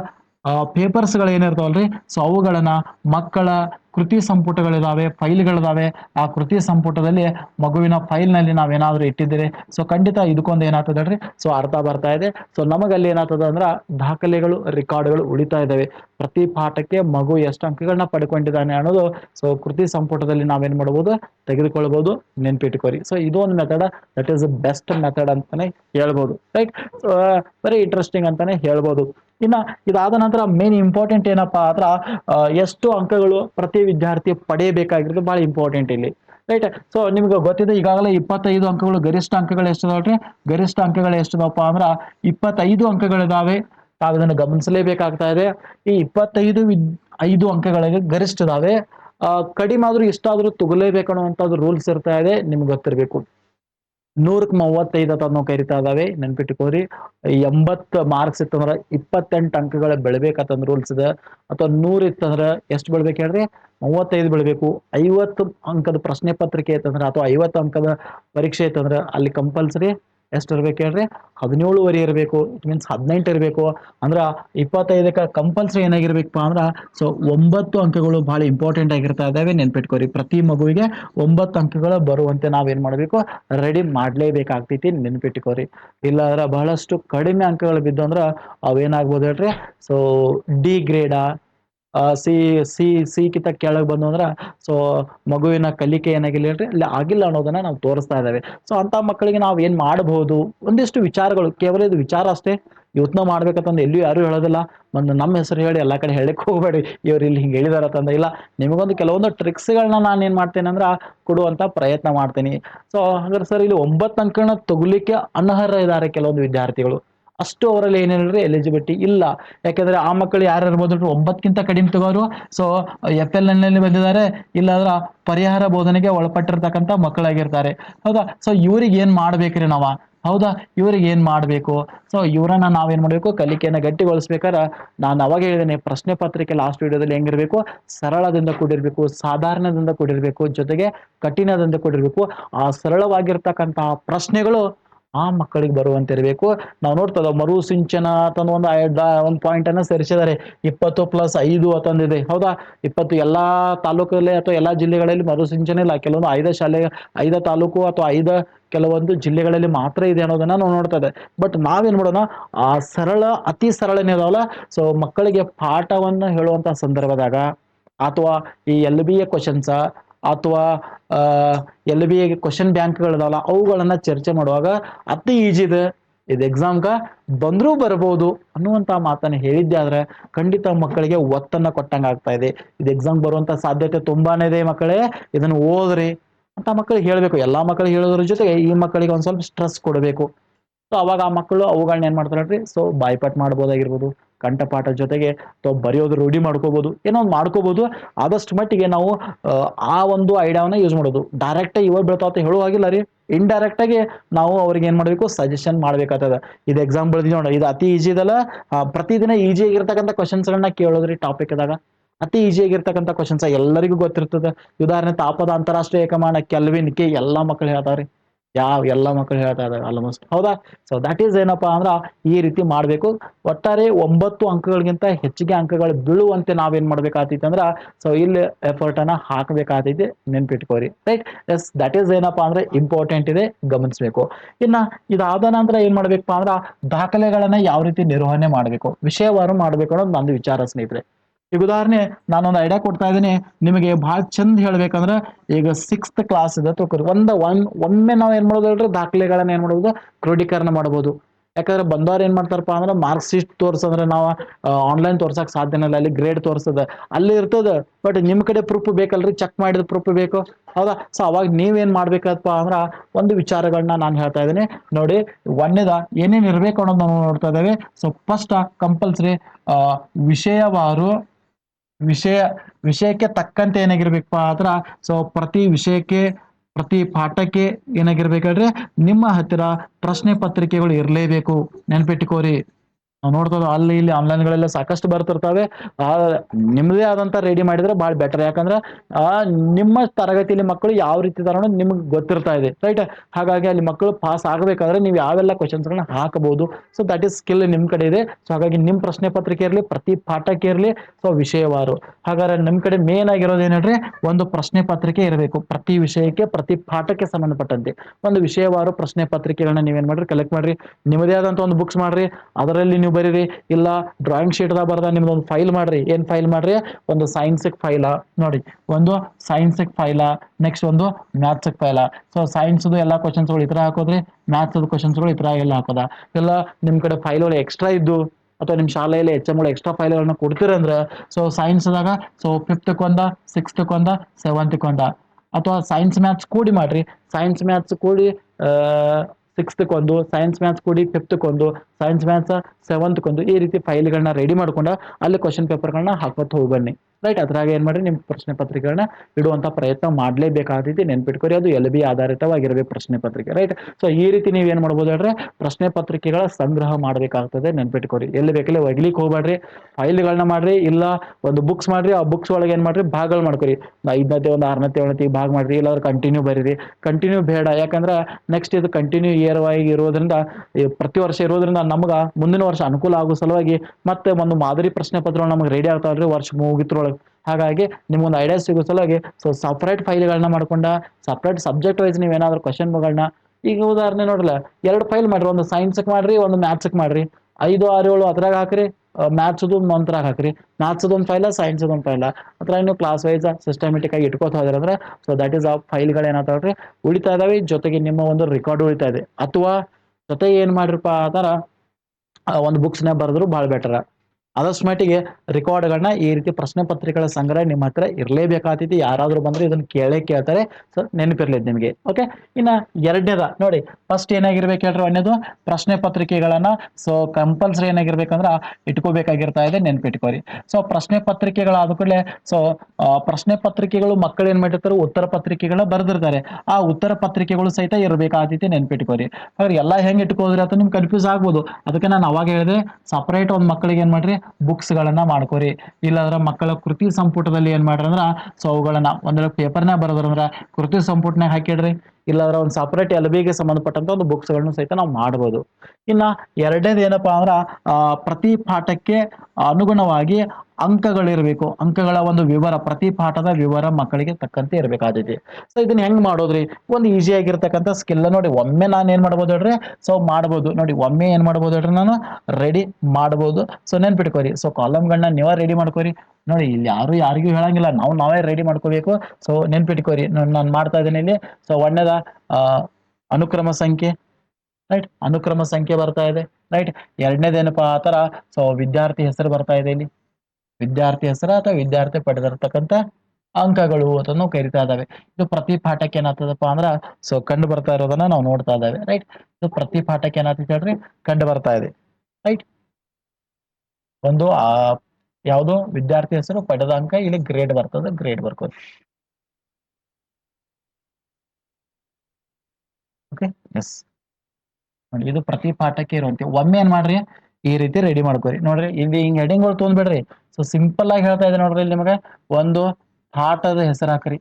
ಪೇಪರ್ಸ್ಗಳು ಏನಿರ್ತಾವಲ್ರಿ? ಸೊ ಅವುಗಳನ್ನ ಮಕ್ಕಳ ಕೃತಿ ಸಂಪುಟಗಳಿದಾವೆ, ಫೈಲ್ಗಳಿದಾವೆ. ಆ ಕೃತಿ ಸಂಪುಟದಲ್ಲಿ ಮಗುವಿನ ಫೈಲ್ನಲ್ಲಿ ನಾವೇನಾದರೂ ಇಟ್ಟಿದ್ದೀರಿ? ಸೊ ಖಂಡಿತ ಇದಕ್ಕೊಂದು ಏನಾಗ್ತದೆ ಹೇಳ್ರಿ? ಸೊ ಅರ್ಥ ಬರ್ತಾ ಇದೆ. ಸೊ ನಮಗಲ್ಲಿ ಏನಾಗ್ತದೆ ಅಂದ್ರೆ ದಾಖಲೆಗಳು, ರೆಕಾರ್ಡ್ಗಳು ಉಳಿತಾ ಇದ್ದಾವೆ. ಪ್ರತಿ ಪಾಠಕ್ಕೆ ಮಗು ಎಷ್ಟು ಅಂಕಗಳನ್ನ ಪಡ್ಕೊಂಡಿದ್ದಾನೆ ಅನ್ನೋದು ಸೊ ಕೃತಿ ಸಂಪುಟದಲ್ಲಿ ನಾವೇನ್ ಮಾಡ್ಬೋದು? ತೆಗೆದುಕೊಳ್ಬಹುದು ನೆನ್ಪಿಟ್ಕೋರಿ ಸೊ ಇದು ಒಂದು method that is best method ಅಂತಾನೆ ಹೇಳ್ಬೋದು. ರೈಟ್ ಸೊ ವೆರಿ ಇಂಟ್ರೆಸ್ಟಿಂಗ್ ಅಂತಾನೆ ಹೇಳ್ಬೋದು. ಇನ್ನ ಇದಾದ ನಂತರ ಮೇನ್ ಇಂಪಾರ್ಟೆಂಟ್ ಏನಪ್ಪಾ ಅಂದ್ರೆ ಎಷ್ಟು ಅಂಕಗಳು ಪ್ರತಿ ವಿದ್ಯಾರ್ಥಿ ಪಡೆಯಬೇಕಾಗಿರೋದು ಬಹಳ ಇಂಪಾರ್ಟೆಂಟ್ ಇಲ್ಲಿ. ರೈಟ್ ಸೊ ನಿಮ್ಗೆ ಗೊತ್ತಿದೆ, ಈಗಾಗಲೇ ಇಪ್ಪತ್ತೈದು ಅಂಕಗಳು, ಗರಿಷ್ಠ ಅಂಕಗಳು ಎಷ್ಟಿದಾವ್ರಿ? ಗರಿಷ್ಠ ಅಂಕಗಳು ಎಷ್ಟಿದಾವಪ್ಪ ಅಂದ್ರೆ, ಇಪ್ಪತ್ತೈದು ಅಂಕಗಳಿದಾವೆ. ತಾವು ಇದನ್ನು ಗಮನಿಸಲೇಬೇಕಾಗ್ತಾ ಇದೆ. ಈ ಇಪ್ಪತ್ತೈದು ವಿದ್, ಐದು ಅಂಕಗಳಿಗೆ ಗರಿಷ್ಠ ಇದಾವೆ ಕಡಿಮೆ ಆದ್ರೂ ಇಷ್ಟಾದ್ರೂ ಅನ್ನುವಂಥದ್ದು ರೂಲ್ಸ್ ಇರ್ತಾ ಇದೆ. ನಿಮ್ಗೆ ಗೊತ್ತಿರಬೇಕು. ನೂರಕ್ಕೆ ಮೂವತ್ತೈದು ಅಂತ ನಾವು ಕರಿತಾ ಇದಾವೆ ನೆನ್ಪಿಟ್ಕೋರಿ ಎಂಬತ್ ಮಾರ್ಕ್ಸ್ ಇತ್ತಂದ್ರ ಇಪ್ಪತ್ತೆಂಟು ಅಂಕಗಳ ಬೆಳಿಬೇಕಂತಂದ್ ರೂಲ್ಸ್ ಇದೆ. ಅಥವಾ ನೂರ್ ಇತ್ತಂದ್ರ ಎಷ್ಟು ಬೆಳಬೇಕು ಹೇಳ್ರಿ? ಮೂವತ್ತೈದು ಬೆಳಬೇಕು. ಐವತ್ತು ಅಂಕದ ಪ್ರಶ್ನೆ ಪತ್ರಿಕೆ ಇತ್ತಂದ್ರ ಅಥವಾ ಐವತ್ತು ಅಂಕದ ಪರೀಕ್ಷೆ ಇತ್ತಂದ್ರ ಅಲ್ಲಿ ಕಂಪಲ್ಸರಿ ಎಷ್ಟು ಹೇಳ್ರಿ? ಹದಿನೇಳುವರೆ ಇರಬೇಕು ಇಟ್ ಮೀನ್ಸ್ ಹದಿನೆಂಟು ಇರಬೇಕು. ಅಂದ್ರೆ ಇಪ್ಪತ್ತೈದಕ್ಕೆ ಕಂಪಲ್ಸರಿ ಏನಾಗಿರ್ಬೇಕಪ್ಪ ಅಂದ್ರೆ ಸೊ ಒಂಬತ್ತು ಅಂಕಗಳು ಬಹಳ ಇಂಪಾರ್ಟೆಂಟ್ ಆಗಿರ್ತಾ ಇದಾವೆ, ನೆನ್ಪಿಟ್ಕೋರಿ. ಪ್ರತಿ ಮಗುವಿಗೆ ಒಂಬತ್ತು ಅಂಕಗಳು ಬರುವಂತೆ ನಾವೇನು ಮಾಡಬೇಕು? ರೆಡಿ ಮಾಡ್ಲೇಬೇಕಾಗ್ತೈತಿ, ನೆನ್ಪಿಟ್ಕೋರಿ. ಇಲ್ಲಾದ್ರೆ ಬಹಳಷ್ಟು ಕಡಿಮೆ ಅಂಕಗಳು ಬಿದ್ದು ಅಂದ್ರೆ ಅವೇನಾಗ್ಬೋದು ಹೇಳ್ರಿ? So D grade C C C ಕಿತ ಕೆಳಗೆ ಬಂದು ಅಂದ್ರೆ ಸೊ ಮಗುವಿನ ಕಲಿಕೆ ಏನಾಗಿಲ್ಲ ಹೇಳ್ರಿ, ಇಲ್ಲಿ ಆಗಿಲ್ಲ ಅನ್ನೋದನ್ನ ನಾವು ತೋರಿಸ್ತಾ ಇದ್ದೇವೆ. ಸೊ ಅಂತ ಮಕ್ಕಳಿಗೆ ನಾವು ಏನ್ ಮಾಡಬಹುದು ಒಂದಿಷ್ಟು ವಿಚಾರಗಳು, ಕೇವಲ ಇದು ವಿಚಾರ ಅಷ್ಟೇ. ಇವತ್ನ ಮಾಡ್ಬೇಕಂತಂದು ಎಲ್ಲೂ ಯಾರು ಹೇಳೋದಿಲ್ಲ. ಒಂದು ನಮ್ಮ ಹೆಸರು ಹೇಳಿ ಎಲ್ಲ ಕಡೆ ಹೇಳಕ್ ಹೋಗಬೇಡಿ. ಇವ್ರು ಇಲ್ಲಿ ಹಿಂಗೆ ಹೇಳಿದಾರ ತಂದ ಇಲ್ಲ. ನಿಮಗೊಂದು ಕೆಲವೊಂದು ಟ್ರಿಕ್ಸ್ಗಳನ್ನ ನಾನು ಏನು ಮಾಡ್ತೇನೆ ಅಂದ್ರೆ ಕೊಡುವಂತ ಪ್ರಯತ್ನ ಮಾಡ್ತೀನಿ. ಸೊ ಹಾಗಾದ್ರೆ ಸರ್ ಇಲ್ಲಿ ಒಂಬತ್ತು ಅಂಕಗಳನ್ನ ತಗೊಲಿಕ್ಕೆ ಅನರ್ಹ ಇದ್ದಾರೆ ಕೆಲವೊಂದು ವಿದ್ಯಾರ್ಥಿಗಳು. ಅಷ್ಟು ಅವರಲ್ಲಿ ಏನೇನ್ರಿ ಎಲಿಜಿಬಿಲಿಟಿ ಇಲ್ಲ. ಯಾಕಂದ್ರೆ ಆ ಮಕ್ಕಳು ಯಾರು ಇರ್ಬೋದು ಒಂಬತ್ತಕ್ಕಿಂತ ಕಡಿಮೆ ತಗೋರು. ಸೊ ಎಫ್ ಎಲ್ನಲ್ಲಿ ಬಂದಿದ್ದಾರೆ. ಇಲ್ಲಾಂದ್ರೆ ಪರಿಹಾರ ಬೋಧನೆಗೆ ಒಳಪಟ್ಟಿರ್ತಕ್ಕಂಥ ಮಕ್ಕಳಾಗಿರ್ತಾರೆ. ಹೌದಾ? ಸೊ ಇವ್ರಿಗೆ ಏನು ಮಾಡ್ಬೇಕ್ರಿ ನಾವು? ಹೌದಾ? ಇವ್ರಿಗೆ ಏನು ಮಾಡಬೇಕು? ಸೊ ಇವರನ್ನ ನಾವೇನು ಮಾಡಬೇಕು? ಕಲಿಕೆಯನ್ನು ಗಟ್ಟಿಗೊಳಿಸ್ಬೇಕಾದ್ರೆ ನಾನು ಅವಾಗ ಹೇಳಿದ್ದೇನೆ ಪ್ರಶ್ನೆ ಪತ್ರಿಕೆ ಲಾಸ್ಟ್ ವಿಡಿಯೋದಲ್ಲಿ ಹೆಂಗಿರ್ಬೇಕು? ಸರಳದಿಂದ ಕೂಡಿರಬೇಕು, ಸಾಧಾರಣದಿಂದ ಕೂಡಿರಬೇಕು, ಜೊತೆಗೆ ಕಠಿಣದಿಂದ ಕೂಡಿರಬೇಕು. ಆ ಸರಳವಾಗಿರ್ತಕ್ಕಂತಹ ಪ್ರಶ್ನೆಗಳು ಆ ಮಕ್ಕಳಿಗೆ ಬರುವಂತೆ ಇರಬೇಕು. ನಾವು ನೋಡ್ತದ ಮರು ಸಿಂಚನ ಅಂತಂದು ಒಂದು ಒಂದು ಪಾಯಿಂಟ್ ಅನ್ನ ಸೇರಿಸಿದ್ದಾರೆ. ಇಪ್ಪತ್ತು ಪ್ಲಸ್ ಐದು ಅಂತಂದಿದೆ. ಹೌದಾ? ಇಪ್ಪತ್ತು ಎಲ್ಲಾ ತಾಲೂಕಲ್ಲಿ ಅಥವಾ ಎಲ್ಲಾ ಜಿಲ್ಲೆಗಳಲ್ಲಿ ಮರು ಸಿಂಚನ ಇಲ್ಲ. ಕೆಲವೊಂದು ಐದ ಶಾಲೆ, ಐದ ತಾಲೂಕು ಅಥವಾ ಐದ ಕೆಲವೊಂದು ಜಿಲ್ಲೆಗಳಲ್ಲಿ ಮಾತ್ರ ಇದೆ ಅನ್ನೋದನ್ನ ನಾವು ನೋಡ್ತಾ ಇದೆ ಬಟ್ ನಾವೇನ್ ಮಾಡೋಣ? ಆ ಸರಳ, ಅತಿ ಸರಳನೇ ಇದಾವಲ್ಲ ಸೊ ಮಕ್ಕಳಿಗೆ ಪಾಠವನ್ನು ಹೇಳುವಂತ ಸಂದರ್ಭದಾಗ ಅಥವಾ ಈ ಎಲ್ ಬಿ ಎ ಕ್ವಶನ್ಸ ಅಥವಾ ಎಲ್ ಬಿ ಎ ಕ್ವಶನ್ ಬ್ಯಾಂಕ್ಗಳಿದಾವಲ್ಲ ಅವುಗಳನ್ನ ಚರ್ಚೆ ಮಾಡುವಾಗ ಅತಿ ಈಜಿ ಇದೆ. ಇದು ಎಕ್ಸಾಮ್ಗ ಬಂದರೂ ಬರ್ಬೋದು ಅನ್ನುವಂತ ಮಾತನ್ನ ಹೇಳಿದ್ದೆ, ಆದ್ರೆ ಖಂಡಿತ ಮಕ್ಕಳಿಗೆ ಒತ್ತನ್ನ ಕೊಟ್ಟಂಗ ಆಗ್ತಾ ಇದೆ. ಇದು ಎಕ್ಸಾಮ್ ಬರುವಂತ ಸಾಧ್ಯತೆ ತುಂಬಾನೇ ಇದೆ ಮಕ್ಕಳೇ, ಇದನ್ನ ಓದ್ರಿ ಅಂತ ಮಕ್ಕಳಿಗೆ ಹೇಳಬೇಕು. ಎಲ್ಲಾ ಮಕ್ಕಳಿಗೆ ಹೇಳೋದ್ರ ಜೊತೆಗೆ ಈ ಮಕ್ಕಳಿಗೆ ಒಂದ್ ಸ್ವಲ್ಪ ಸ್ಟ್ರೆಸ್ ಕೊಡಬೇಕು. ಸೊ ಅವಾಗ ಆ ಮಕ್ಕಳು ಅವುಗಳನ್ನ ಏನ್ ಮಾಡ್ತಾರೆ ಸೊ ಬಾಯ್ಪಾಟ್ ಮಾಡ್ಬೋದಾಗಿರ್ಬೋದು. ಕಂಠಪಾಠ ಜೊತೆಗೆ ಅಥವಾ ಬರೆಯೋದು ರೂಢಿ ಮಾಡ್ಕೋಬಹುದು ಏನೋ ಒಂದು ಮಾಡ್ಕೋಬಹುದು ಆದಷ್ಟು ಮಟ್ಟಿಗೆ ನಾವು, ಆ ಒಂದು ಐಡಿಯಾವನ್ನ ಯೂಸ್ ಮಾಡೋದು. ಡೈರೆಕ್ಟ್ ಇವಾಗ ಬೀಳ್ತಾವ ಅಂತ ಹೇಳುವಾಗಿಲ್ಲ ರೀ. ಇಂಡೈರೆಕ್ಟ್ ಆಗಿ ನಾವು ಅವ್ರಿಗೆ ಏನ್ ಮಾಡ್ಬೇಕು? ಸಜೆಷನ್ ಮಾಡ್ಬೇಕಾಗ್ತದ. ಇದು ಎಕ್ಸಾಮ್ ಬೆಳೆದಿ ನೋಡ ಇದು ಅತಿ ಈಜಿ ಇದಲ್ಲ ಪ್ರತಿದಿನ ಈಜಿ ಆಗಿರ್ತಕ್ಕಂಥ ಕ್ವಶನ್ಸ್ ಗಳನ್ನ ಕೇಳೋದ್ರಿ ಟಾಪಿಕ್ ದಾಗ ಅತಿ ಈಜಿ ಆಗಿರ್ತಕ್ಕಂಥ ಕ್ವಶನ್ಸ್ ಎಲ್ಲರಿಗೂ ಗೊತ್ತಿರ್ತದೆ. ಉದಾಹರಣೆ, ತಾಪದ ಅಂತಾರಾಷ್ಟ್ರೀಯ ಏಕಮಾನ, ಕೆಲ್ವಿನ್ ಕೆ, ಎಲ್ಲಾ ಮಕ್ಕಳು ಹೇಳ್ತಾವ್ರಿ. ಯಾವ ಎಲ್ಲ ಮಕ್ಕಳು ಹೇಳ್ತಾ ಇದ್ದಾರೆ ಆಲ್ಮೋಸ್ಟ್ ಹೌದಾ? ಸೊ ದಟ್ ಈಸ್ ಏನಪ್ಪಾ ಅಂದ್ರ ಈ ರೀತಿ ಮಾಡಬೇಕು. ಒಟ್ಟಾರೆ ಒಂಬತ್ತು ಅಂಕಗಳಿಗಿಂತ ಹೆಚ್ಚಿಗೆ ಅಂಕಗಳು ಬೀಳುವಂತೆ ನಾವೇನ್ ಮಾಡ್ಬೇಕಾಗ್ತೈತಿ ಅಂದ್ರ ಸೊ ಇಲ್ಲಿ ಎಫರ್ಟ್ ಅನ್ನ ಹಾಕಬೇಕಾಗ್ತೈತಿ, ನೆನ್ಪಿಟ್ಕೋರಿ. ರೈಟ್ ಎಸ್ ದಟ್ ಈಸ್ ಏನಪ್ಪಾ ಅಂದ್ರೆ ಇಂಪಾರ್ಟೆಂಟ್ ಇದೆ, ಗಮನಿಸಬೇಕು. ಇನ್ನ ಇದಾದ ನಂತರ ಏನ್ ಮಾಡ್ಬೇಕಪ್ಪ ಅಂದ್ರ, ದಾಖಲೆಗಳನ್ನ ಯಾವ ರೀತಿ ನಿರ್ವಹಣೆ ಮಾಡ್ಬೇಕು, ವಿಷಯವಾರು ಮಾಡ್ಬೇಕು ಅನ್ನೋದು ನಂದು ವಿಚಾರ ಸ್ನೇಹಿತರೆ. ಈಗ ಉದಾಹರಣೆ, ನಾನೊಂದು ಐಡಿಯಾ ಕೊಡ್ತಾ ಇದ್ದೀನಿ. ನಿಮಗೆ ಬಹಳ ಚಂದ ಹೇಳ್ಬೇಕಂದ್ರೆ, ಈಗ ಸಿಕ್ಸ್ತ್ ಕ್ಲಾಸ್ ಇದೆ ತಗೋರಿ ಒಂದ ಒನ್, ಒಮ್ಮೆ ನಾವು ಏನ್ ಮಾಡೋದು ಹೇಳ್ರಿ? ದಾಖಲೆಗಳನ್ನ ಏನ್ ಮಾಡ್ಬೋದು ಕ್ರೋಢೀಕರಣ ಮಾಡ್ಬೋದು. ಯಾಕಂದ್ರೆ ಬಂದವ್ರು ಏನ್ ಮಾಡ್ತಾರಪ್ಪ ಅಂದ್ರೆ ಮಾರ್ಕ್ಸ್ ಶೀಟ್ ತೋರ್ಸಂದ್ರೆ ನಾವು ಆನ್ಲೈನ್ ತೋರ್ಸಕ್ ಸಾಧ್ಯನಲ್ಲ ಅಲ್ಲಿ ಗ್ರೇಡ್ ತೋರ್ಸದ. ಅಲ್ಲಿ ಇರ್ತದೆ ಬಟ್ ನಿಮ್ ಕಡೆ ಪ್ರೂಫ್ ಬೇಕಲ್ರಿ? ಚೆಕ್ ಮಾಡಿದ ಪ್ರೂಫ್ ಬೇಕು. ಹೌದಾ? ಸೊ ಅವಾಗ ನೀವೇನ್ ಮಾಡ್ಬೇಕಪ್ಪ ಅಂದ್ರ, ಒಂದು ವಿಚಾರಗಳನ್ನ ನಾನು ಹೇಳ್ತಾ ಇದ್ದೀನಿ. ನೋಡಿ, ಒಂದೇದ, ಏನೇನು ಇರಬೇಕು ಅನ್ನೋದು ನಾವು ನೋಡ್ತಾ ಇದ್ದೇವೆ. ಸೊ ಫಸ್ಟ್ ಕಂಪಲ್ಸರಿ ವಿಷಯವಾರು ವಿಷಯ, ವಿಷಯಕ್ಕೆ ತಕ್ಕಂತೆ ಏನಾಗಿರ್ಬೇಕಪ್ಪ ಆದ್ರ ಸೊ ಪ್ರತಿ ವಿಷಯಕ್ಕೆ, ಪ್ರತಿ ಪಾಠಕ್ಕೆ ಏನಾಗಿರ್ಬೇಕಾದ್ರೆ ನಿಮ್ಮ ಹತ್ತಿರ ಪ್ರಶ್ನೆ ಪತ್ರಿಕೆಗಳು ಇರಲೇಬೇಕು. ನೆನ್ಪಿಟ್ಕೋರಿ. ನಾವು ನೋಡ್ತದ ಅಲ್ಲಿ ಇಲ್ಲಿ ಆನ್ಲೈನ್ಗಳೆಲ್ಲ ಸಾಕಷ್ಟು ಬರ್ತಿರ್ತವೆ. ಆ ನಿಮ್ಮದೇ ಆದಂತ ರೆಡಿ ಮಾಡಿದ್ರೆ ಭಾಳ ಬೆಟರ್ ಯಾಕಂದ್ರೆ, ಆ, ನಿಮ್ಮ ತರಗತಿಯಲ್ಲಿ ಮಕ್ಕಳು ಯಾವ ರೀತಿ ತರ ಅನ್ನೋದು ನಿಮ್ಗೆ ಗೊತ್ತಿರ್ತಾ ಇದೆ. ರೈಟ್ ಹಾಗಾಗಿ ಅಲ್ಲಿ ಮಕ್ಕಳು ಪಾಸ್ ಆಗಬೇಕಾದ್ರೆ ನೀವು ಯಾವೆಲ್ಲ ಕ್ವಶನ್ಸ್ಗಳನ್ನ ಹಾಕಬಹುದು. ಸೊ ದಟ್ ಈಸ್ ಸ್ಕಿಲ್ ನಿಮ್ ಕಡೆ ಇದೆ. ಸೊ ಹಾಗಾಗಿ ನಿಮ್ ಪ್ರಶ್ನೆ ಪತ್ರಿಕೆ ಇರಲಿ, ಪ್ರತಿ ಪಾಠಕ್ಕೆ ಇರಲಿ, ಸೊ ವಿಷಯವಾರು. ಹಾಗಾದ್ರೆ ನಿಮ್ಮ ಕಡೆ ಮೇನ್ ಆಗಿರೋದು ಏನ್ ಹೇಳ್ರಿ? ಒಂದು ಪ್ರಶ್ನೆ ಪತ್ರಿಕೆ ಇರಬೇಕು. ಪ್ರತಿ ವಿಷಯಕ್ಕೆ, ಪ್ರತಿ ಪಾಠಕ್ಕೆ ಸಂಬಂಧಪಟ್ಟಂತೆ. ಒಂದು ವಿಷಯವಾರು ಪ್ರಶ್ನೆ ಪತ್ರಿಕೆಗಳನ್ನ ನೀವೇನ್ ಮಾಡ್ರಿ? ಕಲೆಕ್ಟ್ ಮಾಡ್ರಿ. ನಿಮ್ಮದೇ ಆದಂತ ಒಂದು ಬುಕ್ಸ್ ಮಾಡ್ರಿ. ಅದರಲ್ಲಿ ನೀವು ಬರೀರಿ. ಇಲ್ಲ ಡ್ರಾಯಿಂಗ್ ಶೀಟ್ದಾಗ ಬರ್ದ ನಿಮ್ದೊಂದು ಫೈಲ್ ಮಾಡ್ರಿ. ಏನ್ ಫೈಲ್ ಮಾಡ್ರಿ? ಒಂದು ಸೈನ್ಸಿಕ್ ಫೈಲ ನೋಡಿ ಒಂದು ಸೈನ್ಸಿಕ್ ಫೈಲ ನೆಕ್ಸ್ಟ್ ಒಂದು ಮ್ಯಾಥ್ಸ್ ಫೈಲ ಸೊ ಸೈನ್ಸ್ದು ಎಲ್ಲಾ ಕ್ವಶನ್ಸ್ಗಳು ತರ ಹಾಕೋದ್ರಿ. ಮ್ಯಾಥ್ಸ್ ಕ್ವಶನ್ಸ್ಗಳು ತರ ಎಲ್ಲ ಹಾಕೋದ. ಇಲ್ಲ ನಿಮ್ ಕಡೆ ಫೈಲ್ಗಳು ಎಕ್ಸ್ಟ್ರಾ ಇದ್ದು ಅಥವಾ ನಿಮ್ಮ ಶಾಲೆಯಲ್ಲಿ ಎಚ್ ಎಂ ಎಕ್ಸ್ಟ್ರಾ ಫೈಲ್ಗಳನ್ನ ಕೊಡ್ತೀರಂದ್ರೆ ಸೊ ಸೈನ್ಸ್ದಾಗ ಸೊ ಫಿಫ್ತ್ ಒಂದ ಸಿಕ್ಸ್ತ್ ಒಂದ ಸೆವೆಂತ್ ಒಂದ. ಅಥವಾ ಸೈನ್ಸ್ ಮ್ಯಾಥ್ಸ್ ಕೂಡಿ ಮಾಡ್ರಿ. ಸೈನ್ಸ್ ಮ್ಯಾಥ್ಸ್ ಕೂಡಿ ಸಿಕ್ಸ್ತ್ಕೊಂದು ಸೈನ್ಸ್ ಮ್ಯಾಥ್ಸ್ ಕೂಡಿ ಫಿಫ್ತ್ಕೊಂದು ಸೈನ್ಸ್ ಮ್ಯಾಥ್ಸ್ ಸೆವೆಂತ್ಕೊಂದು ಈ ರೀತಿ ಫೈಲ್ಗಳನ್ನ ರೆಡಿ ಮಾಡ್ಕೊಂಡು ಅಲ್ಲಿ ಕ್ವಶನ್ ಪೇಪರ್ಗಳನ್ನ ಹಾಕೋತ ಹೋಗಿ ಬನ್ನಿ. ರೈಟ್ ಅದ್ರಾಗ ಏನ್ ಮಾಡ್ರಿ? ನಿಮ್ಮ ಪ್ರಶ್ನೆ ಪತ್ರಿಕೆಗಳನ್ನ ಇಡುವಂಥ ಪ್ರಯತ್ನ ಮಾಡಲೇಬೇಕಾದೀತಿ ನೆನ್ಪಿಟ್ಕೊರಿ. ಅದು ಎಲ್ ಬಿ ಆಧಾರಿತವಾಗಿರಬೇಕು ಪ್ರಶ್ನೆ ಪತ್ರಿಕೆ. ರೈಟ್ ಸೊ ಈ ರೀತಿ ನೀವು ಏನ್ ಮಾಡ್ಬೋದು ಹೇಳ್ರೆ? ಪ್ರಶ್ನೆ ಪತ್ರಿಕೆಗಳ ಸಂಗ್ರಹ ಮಾಡಬೇಕಾಗ್ತದೆ ನೆನ್ಪಿಟ್ಕೊರಿ. ಎಲ್ಲಿ ಬೇಕಲ್ಲಿ ಒಗ್ಲಿಕ್ಕೆ ಹೋಗ್ಬೇಡ್ರಿ ಫೈಲ್ಗಳನ್ನ ಮಾಡ್ರಿ. ಇಲ್ಲ ಒಂದು ಬುಕ್ಸ್ ಮಾಡ್ರಿ. ಆ ಬುಕ್ಸ್ ಒಳಗೆ ಏನು ಮಾಡ್ರಿ? ಭಾಗಗಳು ಮಾಡ್ಕೊರಿ. ಐದನತೆ ಒಂದು ಆರನತೆ ಏಳನತೆ ಭಾಗ ಮಾಡ್ರಿ. ಇಲ್ಲ ಕಂಟಿನ್ಯೂ ಬರೀರಿ. ಕಂಟಿನ್ಯೂ ಬೇಡ. ಯಾಕಂದ್ರೆ ನೆಕ್ಸ್ಟ್ ಇದು ಕಂಟಿನ್ಯೂ ಇಯರ್ ವೈಸ್ ಇರೋದ್ರಿಂದ ಪ್ರತಿ ವರ್ಷ ಇರೋದ್ರಿಂದ ನಮ್ಗ ಮುಂದಿನ ವರ್ಷ ಅನುಕೂಲ ಆಗೋ ಸಲುವಾಗಿ ಮತ್ತೆ ಒಂದು ಮಾದರಿ ಪ್ರಶ್ನೆ ಪತ್ರ ನಮಗೆ ರೆಡಿ ಆಗ್ತಾವ್ರಿ ವರ್ಷ ಮುಗಿತ್ರೊಳಗೆ. ಹಾಗಾಗಿ ನಿಮ್ಗೊಂದು ಐಡಿಯಾ ಸಿಗೋ ಸಲುವಾಗಿ ಸೊ ಸಪ್ರೇಟ್ ಫೈಲ್ಗಳನ್ನ ಮಾಡ್ಕೊಂಡ ಸಪ್ರೇಟ್ ಸಬ್ಜೆಕ್ಟ್ ವೈಸ್ ನೀವೇನಾದ್ರೂ ಕ್ವಶನ್ಗಳನ್ನ ಈಗ ಉದಾಹರಣೆ ನೋಡಲ್ಲ ಎರಡು ಫೈಲ್ ಮಾಡ್ರಿ, ಒಂದು ಸೈನ್ಸ್ಗೆ ಮಾಡ್ರಿ, ಒಂದು ಮ್ಯಾಥ್ಸ್ಗೆ ಮಾಡ್ರಿ. ಐದು, ಆರು, ಏಳು ಅದ್ರಾಗ ಹಾಕ್ರಿ ಮ್ಯಾಥ್ಸ್ದು ಒಂಥರಾಗ ಹಾಕ್ರಿ. ಮ್ಯಾಥ್ಸ್ ಒಂದು ಫೈಲ ಸೈನ್ಸ್ ಒಂದು ಫೈಲ ಅಥವಾ ಇನ್ನು ಕ್ಲಾಸ್ ವೈಸ್ ಸಿಸ್ಟಮೆಟಿಕ್ ಆಗಿ ಇಟ್ಕೋತ ಹೋದ್ರೆ ಅಂದ್ರೆ ಸೊ ದಟ್ ಈಸ್ ಆ ಫೈಲ್ಗಳು ಏನಾಗ್ತಾವ್ರಿ ಉಳಿತಾ ಇದಾವೆ, ಜೊತೆಗೆ ನಿಮ್ಮ ಒಂದು ರೆಕಾರ್ಡ್ ಉಳಿತಾ ಇದೆ. ಅಥವಾ ಜೊತೆಗೆ ಏನು ಮಾಡ್ರಪ್ಪ ಆ ಒಂದು ಬುಕ್ಸ್ನ ಬರೆದ್ರು ಬಹಳ ಬೆಟರ್ ಆದಷ್ಟು ಮಟ್ಟಿಗೆ ರೆಕಾರ್ಡ್ಗಳನ್ನ ಈ ರೀತಿ ಪ್ರಶ್ನೆ ಪತ್ರಿಕೆಗಳ ಸಂಗ್ರಹ ನಿಮ್ಮ ಹತ್ರ ಇರಲೇಬೇಕಾಗ್ತೈತಿ. ಯಾರಾದರೂ ಬಂದರೆ ಇದನ್ನು ಕೇಳೇ ಕೇಳ್ತಾರೆ. ಸೊ ನೆನಪಿರ್ಲಿ ನಿಮಗೆ. ಓಕೆ ಇನ್ನು ಎರಡನೇದ ನೋಡಿ ಫಸ್ಟ್ ಏನಾಗಿರ್ಬೇಕು ಹೇಳ್ರಿ ಒಂದೇದು ಪ್ರಶ್ನೆ ಪತ್ರಿಕೆಗಳನ್ನು ಸೊ ಕಂಪಲ್ಸರಿ ಏನಾಗಿರ್ಬೇಕಂದ್ರೆ ಇಟ್ಕೋಬೇಕಾಗಿರ್ತಾ ಇದೆ, ನೆನಪಿಟ್ಕೋರಿ. ಸೊ ಪ್ರಶ್ನೆ ಪತ್ರಿಕೆಗಳಾದ ಕೂಡಲೇ ಸೊ ಪ್ರಶ್ನೆ ಪತ್ರಿಕೆಗಳು ಮಕ್ಕಳು ಏನು ಮಾಡಿರ್ತಾರೆ, ಉತ್ತರ ಪತ್ರಿಕೆಗಳ ಬರೆದಿರ್ತಾರೆ. ಆ ಉತ್ತರ ಪತ್ರಿಕೆಗಳು ಸಹಿತ ಇರಬೇಕಾಗ್ತೈತಿ, ನೆನಪಿಟ್ಕೋರಿ. ಹಾಗಾದ್ರೆ ಎಲ್ಲ ಹೆಂಗೆ ಇಟ್ಕೋದ್ರಿ ಅಂತ ನಿಮ್ಗೆ ಕನ್ಫ್ಯೂಸ್ ಆಗ್ಬೋದು. ಅದಕ್ಕೆ ನಾನು ಅವಾಗ ಹೇಳಿದೆ ಸಪ್ರೇಟ್ ಒಂದು ಮಕ್ಕಳಿಗೆ ಏನು ಮಾಡ್ರಿ? ಬುಕ್ಸ್ ಗಳನ್ನ ಮಾಡ್ಕೋರಿ. ಇಲ್ಲಾಂದ್ರ ಮಕ್ಕಳ ಕೃತಿ ಸಂಪುಟದಲ್ಲಿ ಏನ್ ಮಾಡ್ರಿ ಅಂದ್ರ, ಸೊ ಅವುಗಳನ್ನ ಒಂದ್ರ ಪೇಪರ್ನ ಬರೋದ್ರಂದ್ರ, ಕೃತಿ ಸಂಪುಟನಾಗ ಹಾಕಿಡ್ರಿ ಇಲ್ಲಾಂದ್ರ ಒಂದು ಸಪರೇಟ್ ಎಲ್ ಬಿಗೆ ಸಂಬಂಧಪಟ್ಟಂತ ಒಂದು ಬುಕ್ಸ್ಗಳನ್ನು ಸಹಿತ ನಾವು ಮಾಡ್ಬೋದು. ಇನ್ನ ಎರಡನೇದು ಏನಪ್ಪಾ ಅಂದ್ರ ಪ್ರತಿ ಪಾಠಕ್ಕೆ ಅನುಗುಣವಾಗಿ ಅಂಕಗಳಿರಬೇಕು. ಅಂಕಗಳ ಒಂದು ವಿವರ, ಪ್ರತಿ ಪಾಠದ ವಿವರ ಮಕ್ಕಳಿಗೆ ತಕ್ಕಂತೆ ಇರಬೇಕಾದೈತಿ. ಸೊ ಇದನ್ನ ಹೆಂಗ್ ಮಾಡೋದ್ರಿ? ಒಂದು ಈಸಿ ಆಗಿರ್ತಕ್ಕಂಥ ಸ್ಕಿಲ್ ನೋಡಿ. ಒಮ್ಮೆ ನಾನು ಏನ್ ಮಾಡ್ಬೋದು ಹೇಳ್ರಿ? ಸೊ ಮಾಡ್ಬೋದು. ನೋಡಿ, ಒಮ್ಮೆ ಏನ್ ಮಾಡ್ಬೋದು ಹೇಳ್ರಿ ನಾನು? ರೆಡಿ ಮಾಡ್ಬೋದು. ಸೊ ನೆನ್ಪಿಟ್ಕೋರಿ. ಸೊ ಕಾಲಮ್ಗಳನ್ನ ನೀವೇ ರೆಡಿ ಮಾಡ್ಕೋರಿ. ನೋಡಿ, ಇಲ್ಲಿ ಯಾರು ಯಾರಿಗೂ ಹೇಳಂಗಿಲ್ಲ. ನಾವು ನಾವೇ ರೆಡಿ ಮಾಡ್ಕೋಬೇಕು. ಸೊ ನೆನ್ಪಿಟ್ಕೋರಿ. ನಾನು ಮಾಡ್ತಾ ಇದ್ದೀನಿ ಇಲ್ಲಿ. ಸೊ ಆ ಅನುಕ್ರಮ ಸಂಖ್ಯೆ ರೈಟ್ ಅನುಕ್ರಮ ಸಂಖ್ಯೆ ಬರ್ತಾ ಇದೆ ರೈಟ್ ಎರಡನೇದೇನಪ್ಪಾ ಆ ತರ ಸೊ ವಿದ್ಯಾರ್ಥಿ ಹೆಸರು ಬರ್ತಾ ಇದೆ ಇಲ್ಲಿ. ವಿದ್ಯಾರ್ಥಿ ಹೆಸರು ಅಥವಾ ವಿದ್ಯಾರ್ಥಿ ಪಡೆದಿರ್ತಕ್ಕಂಥ ಅಂಕಗಳು ಅಂತ ಕರಿತಾ ಇದ್ದಾವೆ. ಇದು ಪ್ರತಿ ಪಾಠಕ್ಕೆ ಏನಾಗ್ತದಪ್ಪ ಅಂದ್ರ ಸೊ ಕಂಡು ಬರ್ತಾ ಇರೋದನ್ನ ನಾವು ನೋಡ್ತಾ ಇದ್ದಾವೆ ರೈಟ್ ಇದು ಪ್ರತಿ ಪಾಠಕ್ಕೆ ಏನಾಗ್ತದೆ ಹೇಳ್ರಿ? ಕಂಡು ಬರ್ತಾ ಇದೆ ರೈಟ್ ಒಂದು, ಆ, ಯಾವುದು? ವಿದ್ಯಾರ್ಥಿ ಹೆಸರು ಪಡೆದ ಅಂಕ, ಇಲ್ಲಿ ಗ್ರೇಡ್ ಬರ್ತದೆ ಗ್ರೇಡ್ ಬರ್ಕೋದು ಓಕೆ ಎಸ್ ನೋಡಿ, ಇದು ಪ್ರತಿ ಪಾಠಕ್ಕೆ ಇರುವಂತೆ. ಒಮ್ಮೆ ಏನ್ ಮಾಡ್ರಿ? ಈ ರೀತಿ ರೆಡಿ ಮಾಡ್ಕೋರಿ. ನೋಡ್ರಿ, ಇಲ್ಲಿ ಹಿಂಗ್ ಹೆಡಿಂಗ್ಗಳು ತೊಗೊಂಡ್ಬಿಡ್ರಿ ಸೊ ಸಿಂಪಲ್ ಆಗಿ ಹೇಳ್ತಾ ಇದೆ ನೋಡ್ರಿ ನಿಮಗೆ. ಒಂದು ಪಾಠದ ಹೆಸರು ಹಾಕ್ರಿ.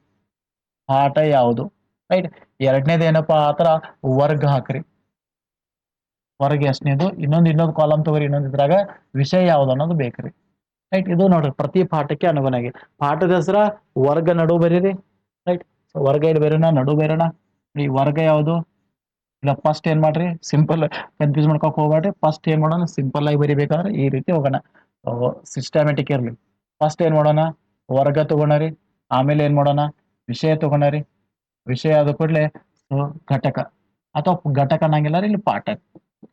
ಪಾಠ ಯಾವುದು? ರೈಟ್ ಎರಡನೇದು ಏನಪ್ಪಾ? ಆತರ ವರ್ಗ ಹಾಕ್ರಿ. ವರ್ಗ ಎಷ್ಟನೇದು? ಇನ್ನೊಂದು ಇನ್ನೊಂದು ಕಾಲಮ್ ತಗೋರಿ, ಇನ್ನೊಂದು ಇದ್ರಾಗ ವಿಷಯ ಯಾವ್ದು ಅನ್ನೋದು ಬೇಕ್ರಿ. ರೈಟ್ ಇದು ನೋಡ್ರಿ, ಪ್ರತಿ ಪಾಠಕ್ಕೆ ಅನುಗುಣವಾಗಿ ಪಾಠದ ಹೆಸರ ವರ್ಗ ನಡು ಬರೀರಿ. ರೈಟ್ ಸೊ ವರ್ಗ ಇಲ್ಲಿ ಬರೋಣ ನಡು ಬರೋಣ ಈ ವರ್ಗ ಯಾವುದು? ಇಲ್ಲ ಫಸ್ಟ್ ಏನ್ ಮಾಡ್ರಿ? ಸಿಂಪಲ್ ಕನ್ಫ್ಯೂಸ್ ಮಾಡ್ಕೊಕ್ ಹೋಗ್ಬೇಡ್ರಿ ಫಸ್ಟ್ ಏನ್ ಮಾಡೋಣ? ಸಿಂಪಲ್ ಆಗಿ ಬರಿಬೇಕಾದ್ರೆ ಈ ರೀತಿ ಹೋಗೋಣ. ಸಿಸ್ಟಮ್ಯಾಟಿಕ್ ಇರ್ಲಿ. ಫಸ್ಟ್ ಏನ್ ಮಾಡೋಣ? ವರ್ಗ ತಗೋಣರಿ ಆಮೇಲೆ ಏನ್ ಮಾಡೋಣ? ವಿಷಯ ತಗೋಣರಿ ವಿಷಯ ಆದ ಕೂಡಲೇ ಘಟಕ. ಅಥವಾ ಘಟಕ ಅನ್ನಂಗಿಲ್ಲ ಇಲ್ಲಿ ಪಾಠ.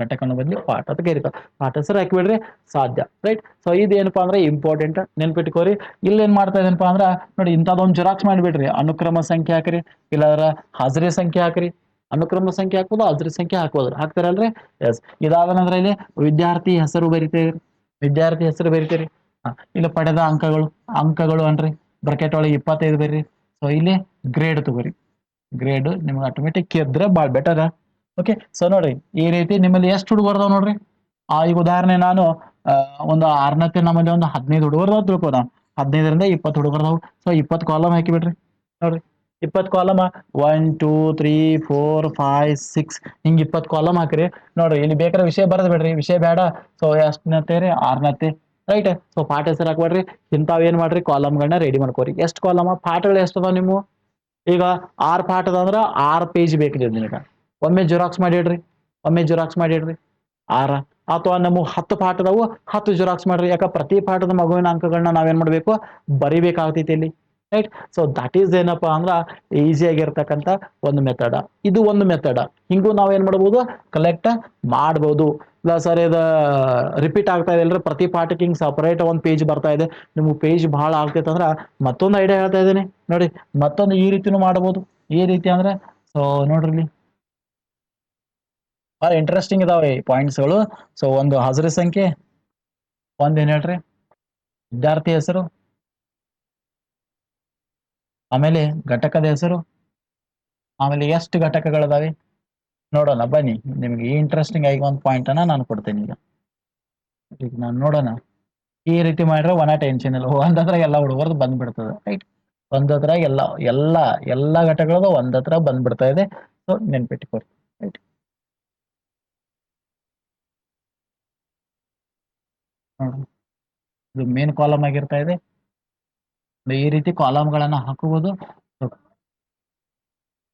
ಘಟಕನ ಬದಲಿ ಪಾಠ ಅಂತ ಕರೀತಾವ ಪಾಠ ಹೆಸರು ಹಾಕಿಬಿಡ್ರಿ, ಸಾಧ್ಯ. ರೈಟ್ ಸೊ ಇದೇನಪ್ಪಾ ಅಂದ್ರೆ ಇಂಪಾರ್ಟೆಂಟ್ ನೆನ್ಪಿಟ್ಕೋರಿ. ಇಲ್ಲಿ ಏನ್ ಮಾಡ್ತಾ ಇದೇನಪ್ಪ ಅಂದ್ರೆ, ನೋಡಿ ಇಂಥದ್ದೊಂದು ಜೆರಾಕ್ಸ್ ಮಾಡಿಬಿಡ್ರಿ. ಅನುಕ್ರಮ ಸಂಖ್ಯೆ ಹಾಕ್ರಿ. ಇಲ್ಲಾಂದ್ರ ಹಾಜರಿ ಸಂಖ್ಯೆ ಹಾಕ್ರಿ. ಅನುಕ್ರಮ ಸಂಖ್ಯೆ ಹಾಕ್ಬೋದು ಅದ್ರ ಸಂಖ್ಯೆ ಹಾಕ್ಬೋದು ಹಾಕ್ತಾರಲ್ರಿ ಎಸ್ ಇದಾದ ನಂತರ ಇಲ್ಲಿ ವಿದ್ಯಾರ್ಥಿ ಹೆಸರು ಬರಿತೀರಿ. ವಿದ್ಯಾರ್ಥಿ ಹೆಸರು ಬರಿತೀರಿ. ಇಲ್ಲಿ ಪಡೆದ ಅಂಕಗಳು ಅಂಕಗಳು ಅನ್ರಿ ಬ್ರಕೆಟ್ ಒಳಗೆ ಇಪ್ಪತ್ತೈದು ಬರ್ರಿ. ಸೊ ಇಲ್ಲಿ ಗ್ರೇಡ್ ತಗೋರಿ. ಗ್ರೇಡ್ ನಿಮ್ಗೆ ಆಟೋಮೆಟಿಕ್ ಇದ್ರೆ ಭಾಳ ಬೆಟರ್ ಓಕೆ ಸೊ ನೋಡ್ರಿ, ಈ ರೀತಿ ನಿಮ್ಮಲ್ಲಿ ಎಷ್ಟು ಹುಡುಗರು ಅದಾವ ನೋಡ್ರಿ? ಆ, ಈಗ ಉದಾಹರಣೆ ನಾನು ಒಂದು ಆರ್ನತ್ತೆ ನಮ್ಮಲ್ಲಿ ಒಂದು ಹದಿನೈದು ಹುಡುಗರು ಅದಾವ ತಿಳ್ಕೊ ನಾವು ಹದಿನೈದರಿಂದ ಇಪ್ಪತ್ತು ಹುಡುಗರು ಅದಾವ. ಸೊ ಇಪ್ಪತ್ತು ಕಾಲಮ್ ಹಾಕಿ ಬಿಡ್ರಿ. ನೋಡ್ರಿ. ಇಪ್ಪತ್ತು column one two three four five six ಹಿಂಗೆ ಇಪ್ಪತ್ತು ಕಾಲಮ್ ಹಾಕ್ರಿ. ನೋಡ್ರಿ, ಇಲ್ಲಿ ಬೇಕಾದ್ರೆ ವಿಷಯ ಬರೋದು ಬೇಡ್ರಿ ವಿಷಯ ಬೇಡ. ಸೊ ಎಷ್ಟನತ್ತೆ ರೀ? ಆರ್ನತ್ತೆ. ರೈಟ್ ಸೊ ಪಾಠ ಹೆಸರು ಹಾಕ್ಬೇಡ್ರಿ. ಇಂಥವ್ ಏನ್ ಮಾಡ್ರಿ? ಕಾಲಮ್ಗಳನ್ನ ರೆಡಿ ಮಾಡ್ಕೋರಿ. ಎಷ್ಟು ಕಾಲಮ್ ಪಾಠಗಳು ಎಷ್ಟು ಅದಾವ ನಿಮ್ಮ ಈಗ ಆರು ಪಾಠದ ಅಂದ್ರ ಆರ್ ಪೇಜ್ ಬೇಕ್ರಿ ನಿಮಗೆ ಒಮ್ಮೆ ಜೆರಾಕ್ಸ್ ಮಾಡಿಡ್ರಿ ಒಮ್ಮೆ ಜೆರಾಕ್ಸ್ ಮಾಡಿಡ್ರಿ ಆರ. ಅಥವಾ ನಮಗೆ ಹತ್ತು ಪಾಠದವು ಹತ್ತು ಜೆರಾಕ್ಸ್ ಮಾಡ್ರಿ. ಯಾಕ ಪ್ರತಿ ಪಾಠದ ಮಗುವಿನ ಅಂಕಗಳನ್ನ ನಾವೇನ್ ಮಾಡಬೇಕು? ಬರಿಬೇಕಾಗ್ತೈತಿ ಇಲ್ಲಿ. ರೈಟ್ ಸೊ ದಟ್ ಈಸ್ ಏನಪ್ಪ ಅಂದ್ರೆ ಈಸಿ ಆಗಿರ್ತಕ್ಕಂಥ ಒಂದು ಮೆಥಡ ಇದು ಒಂದು ಮೆಥಡ ಹಿಂಗೂ ನಾವ್ ಏನ್ ಮಾಡ್ಬೋದು? ಕಲೆಕ್ಟ್ ಮಾಡ್ಬೋದು. ಇಲ್ಲ ಸರ್ ಇದು ರಿಪೀಟ್ ಆಗ್ತಾ ಇದೆ ಅಲ್ರಿ. ಪ್ರತಿ ಪಾಠಕ್ಕೆ ಹಿಂಗ್ ಸಪರೇಟ್ ಒಂದು ಪೇಜ್ ಬರ್ತಾ ಇದೆ. ನಿಮ್ಗೆ ಪೇಜ್ ಭಾಳ ಆಗ್ತೈತೆ ಅಂದ್ರ ಮತ್ತೊಂದು ಐಡಿಯಾ ಹೇಳ್ತಾ ಇದ್ದೀನಿ. ನೋಡಿ, ಮತ್ತೊಂದು ಈ ರೀತಿನೂ ಮಾಡ್ಬೋದು. ಈ ರೀತಿ ಅಂದ್ರೆ ಸೊ ನೋಡ್ರಿ ಭಾಳ ಇಂಟ್ರೆಸ್ಟಿಂಗ್ ಇದಾವೆ ಈ ಪಾಯಿಂಟ್ಸ್ಗಳು ಸೊ ಒಂದು ಹಾಜರಿ ಸಂಖ್ಯೆ, ಒಂದು ಏನು ಹೇಳ್ರಿ? ವಿದ್ಯಾರ್ಥಿ ಹೆಸರು ಆಮೇಲೆ ಘಟಕದ ಹೆಸರು? ಆಮೇಲೆ ಎಷ್ಟು ಘಟಕಗಳಿದಾವೆ? ನೋಡೋಣ, ಬನ್ನಿ. ನಿಮ್ಗೆ ಈ ಇಂಟ್ರೆಸ್ಟಿಂಗ್ ಆಗಿ ಒಂದು ಪಾಯಿಂಟ್ ಅನ್ನ ನಾನು ಕೊಡ್ತೇನೆ ಈಗ. ಈಗ ನಾನು ನೋಡೋಣ. ಈ ರೀತಿ ಮಾಡಿದ್ರೆ ಒಣ ಟೆನ್ಷನ್ ಇಲ್ಲ. ಒಂದತ್ರ ಎಲ್ಲ ಹುಡುಗರ್ದು ಬಂದ್ಬಿಡ್ತದೆ ರೈಟ್ ಒಂದತ್ರ ಎಲ್ಲ ಎಲ್ಲ ಎಲ್ಲ ಘಟಕಗಳದು ಒಂದತ್ರ ಬಂದ್ಬಿಡ್ತಾ ಇದೆ. ಸೊ ನೆನ್ಪಿಟ್ಕೋರಿ ರೈಟ್ ಇದು ಮೇನ್ ಕಾಲಮ್ ಆಗಿರ್ತಾ ಇದೆ. ಈ ರೀತಿ ಕಾಲಮ್ಗಳನ್ನ ಹಾಕಬಹುದು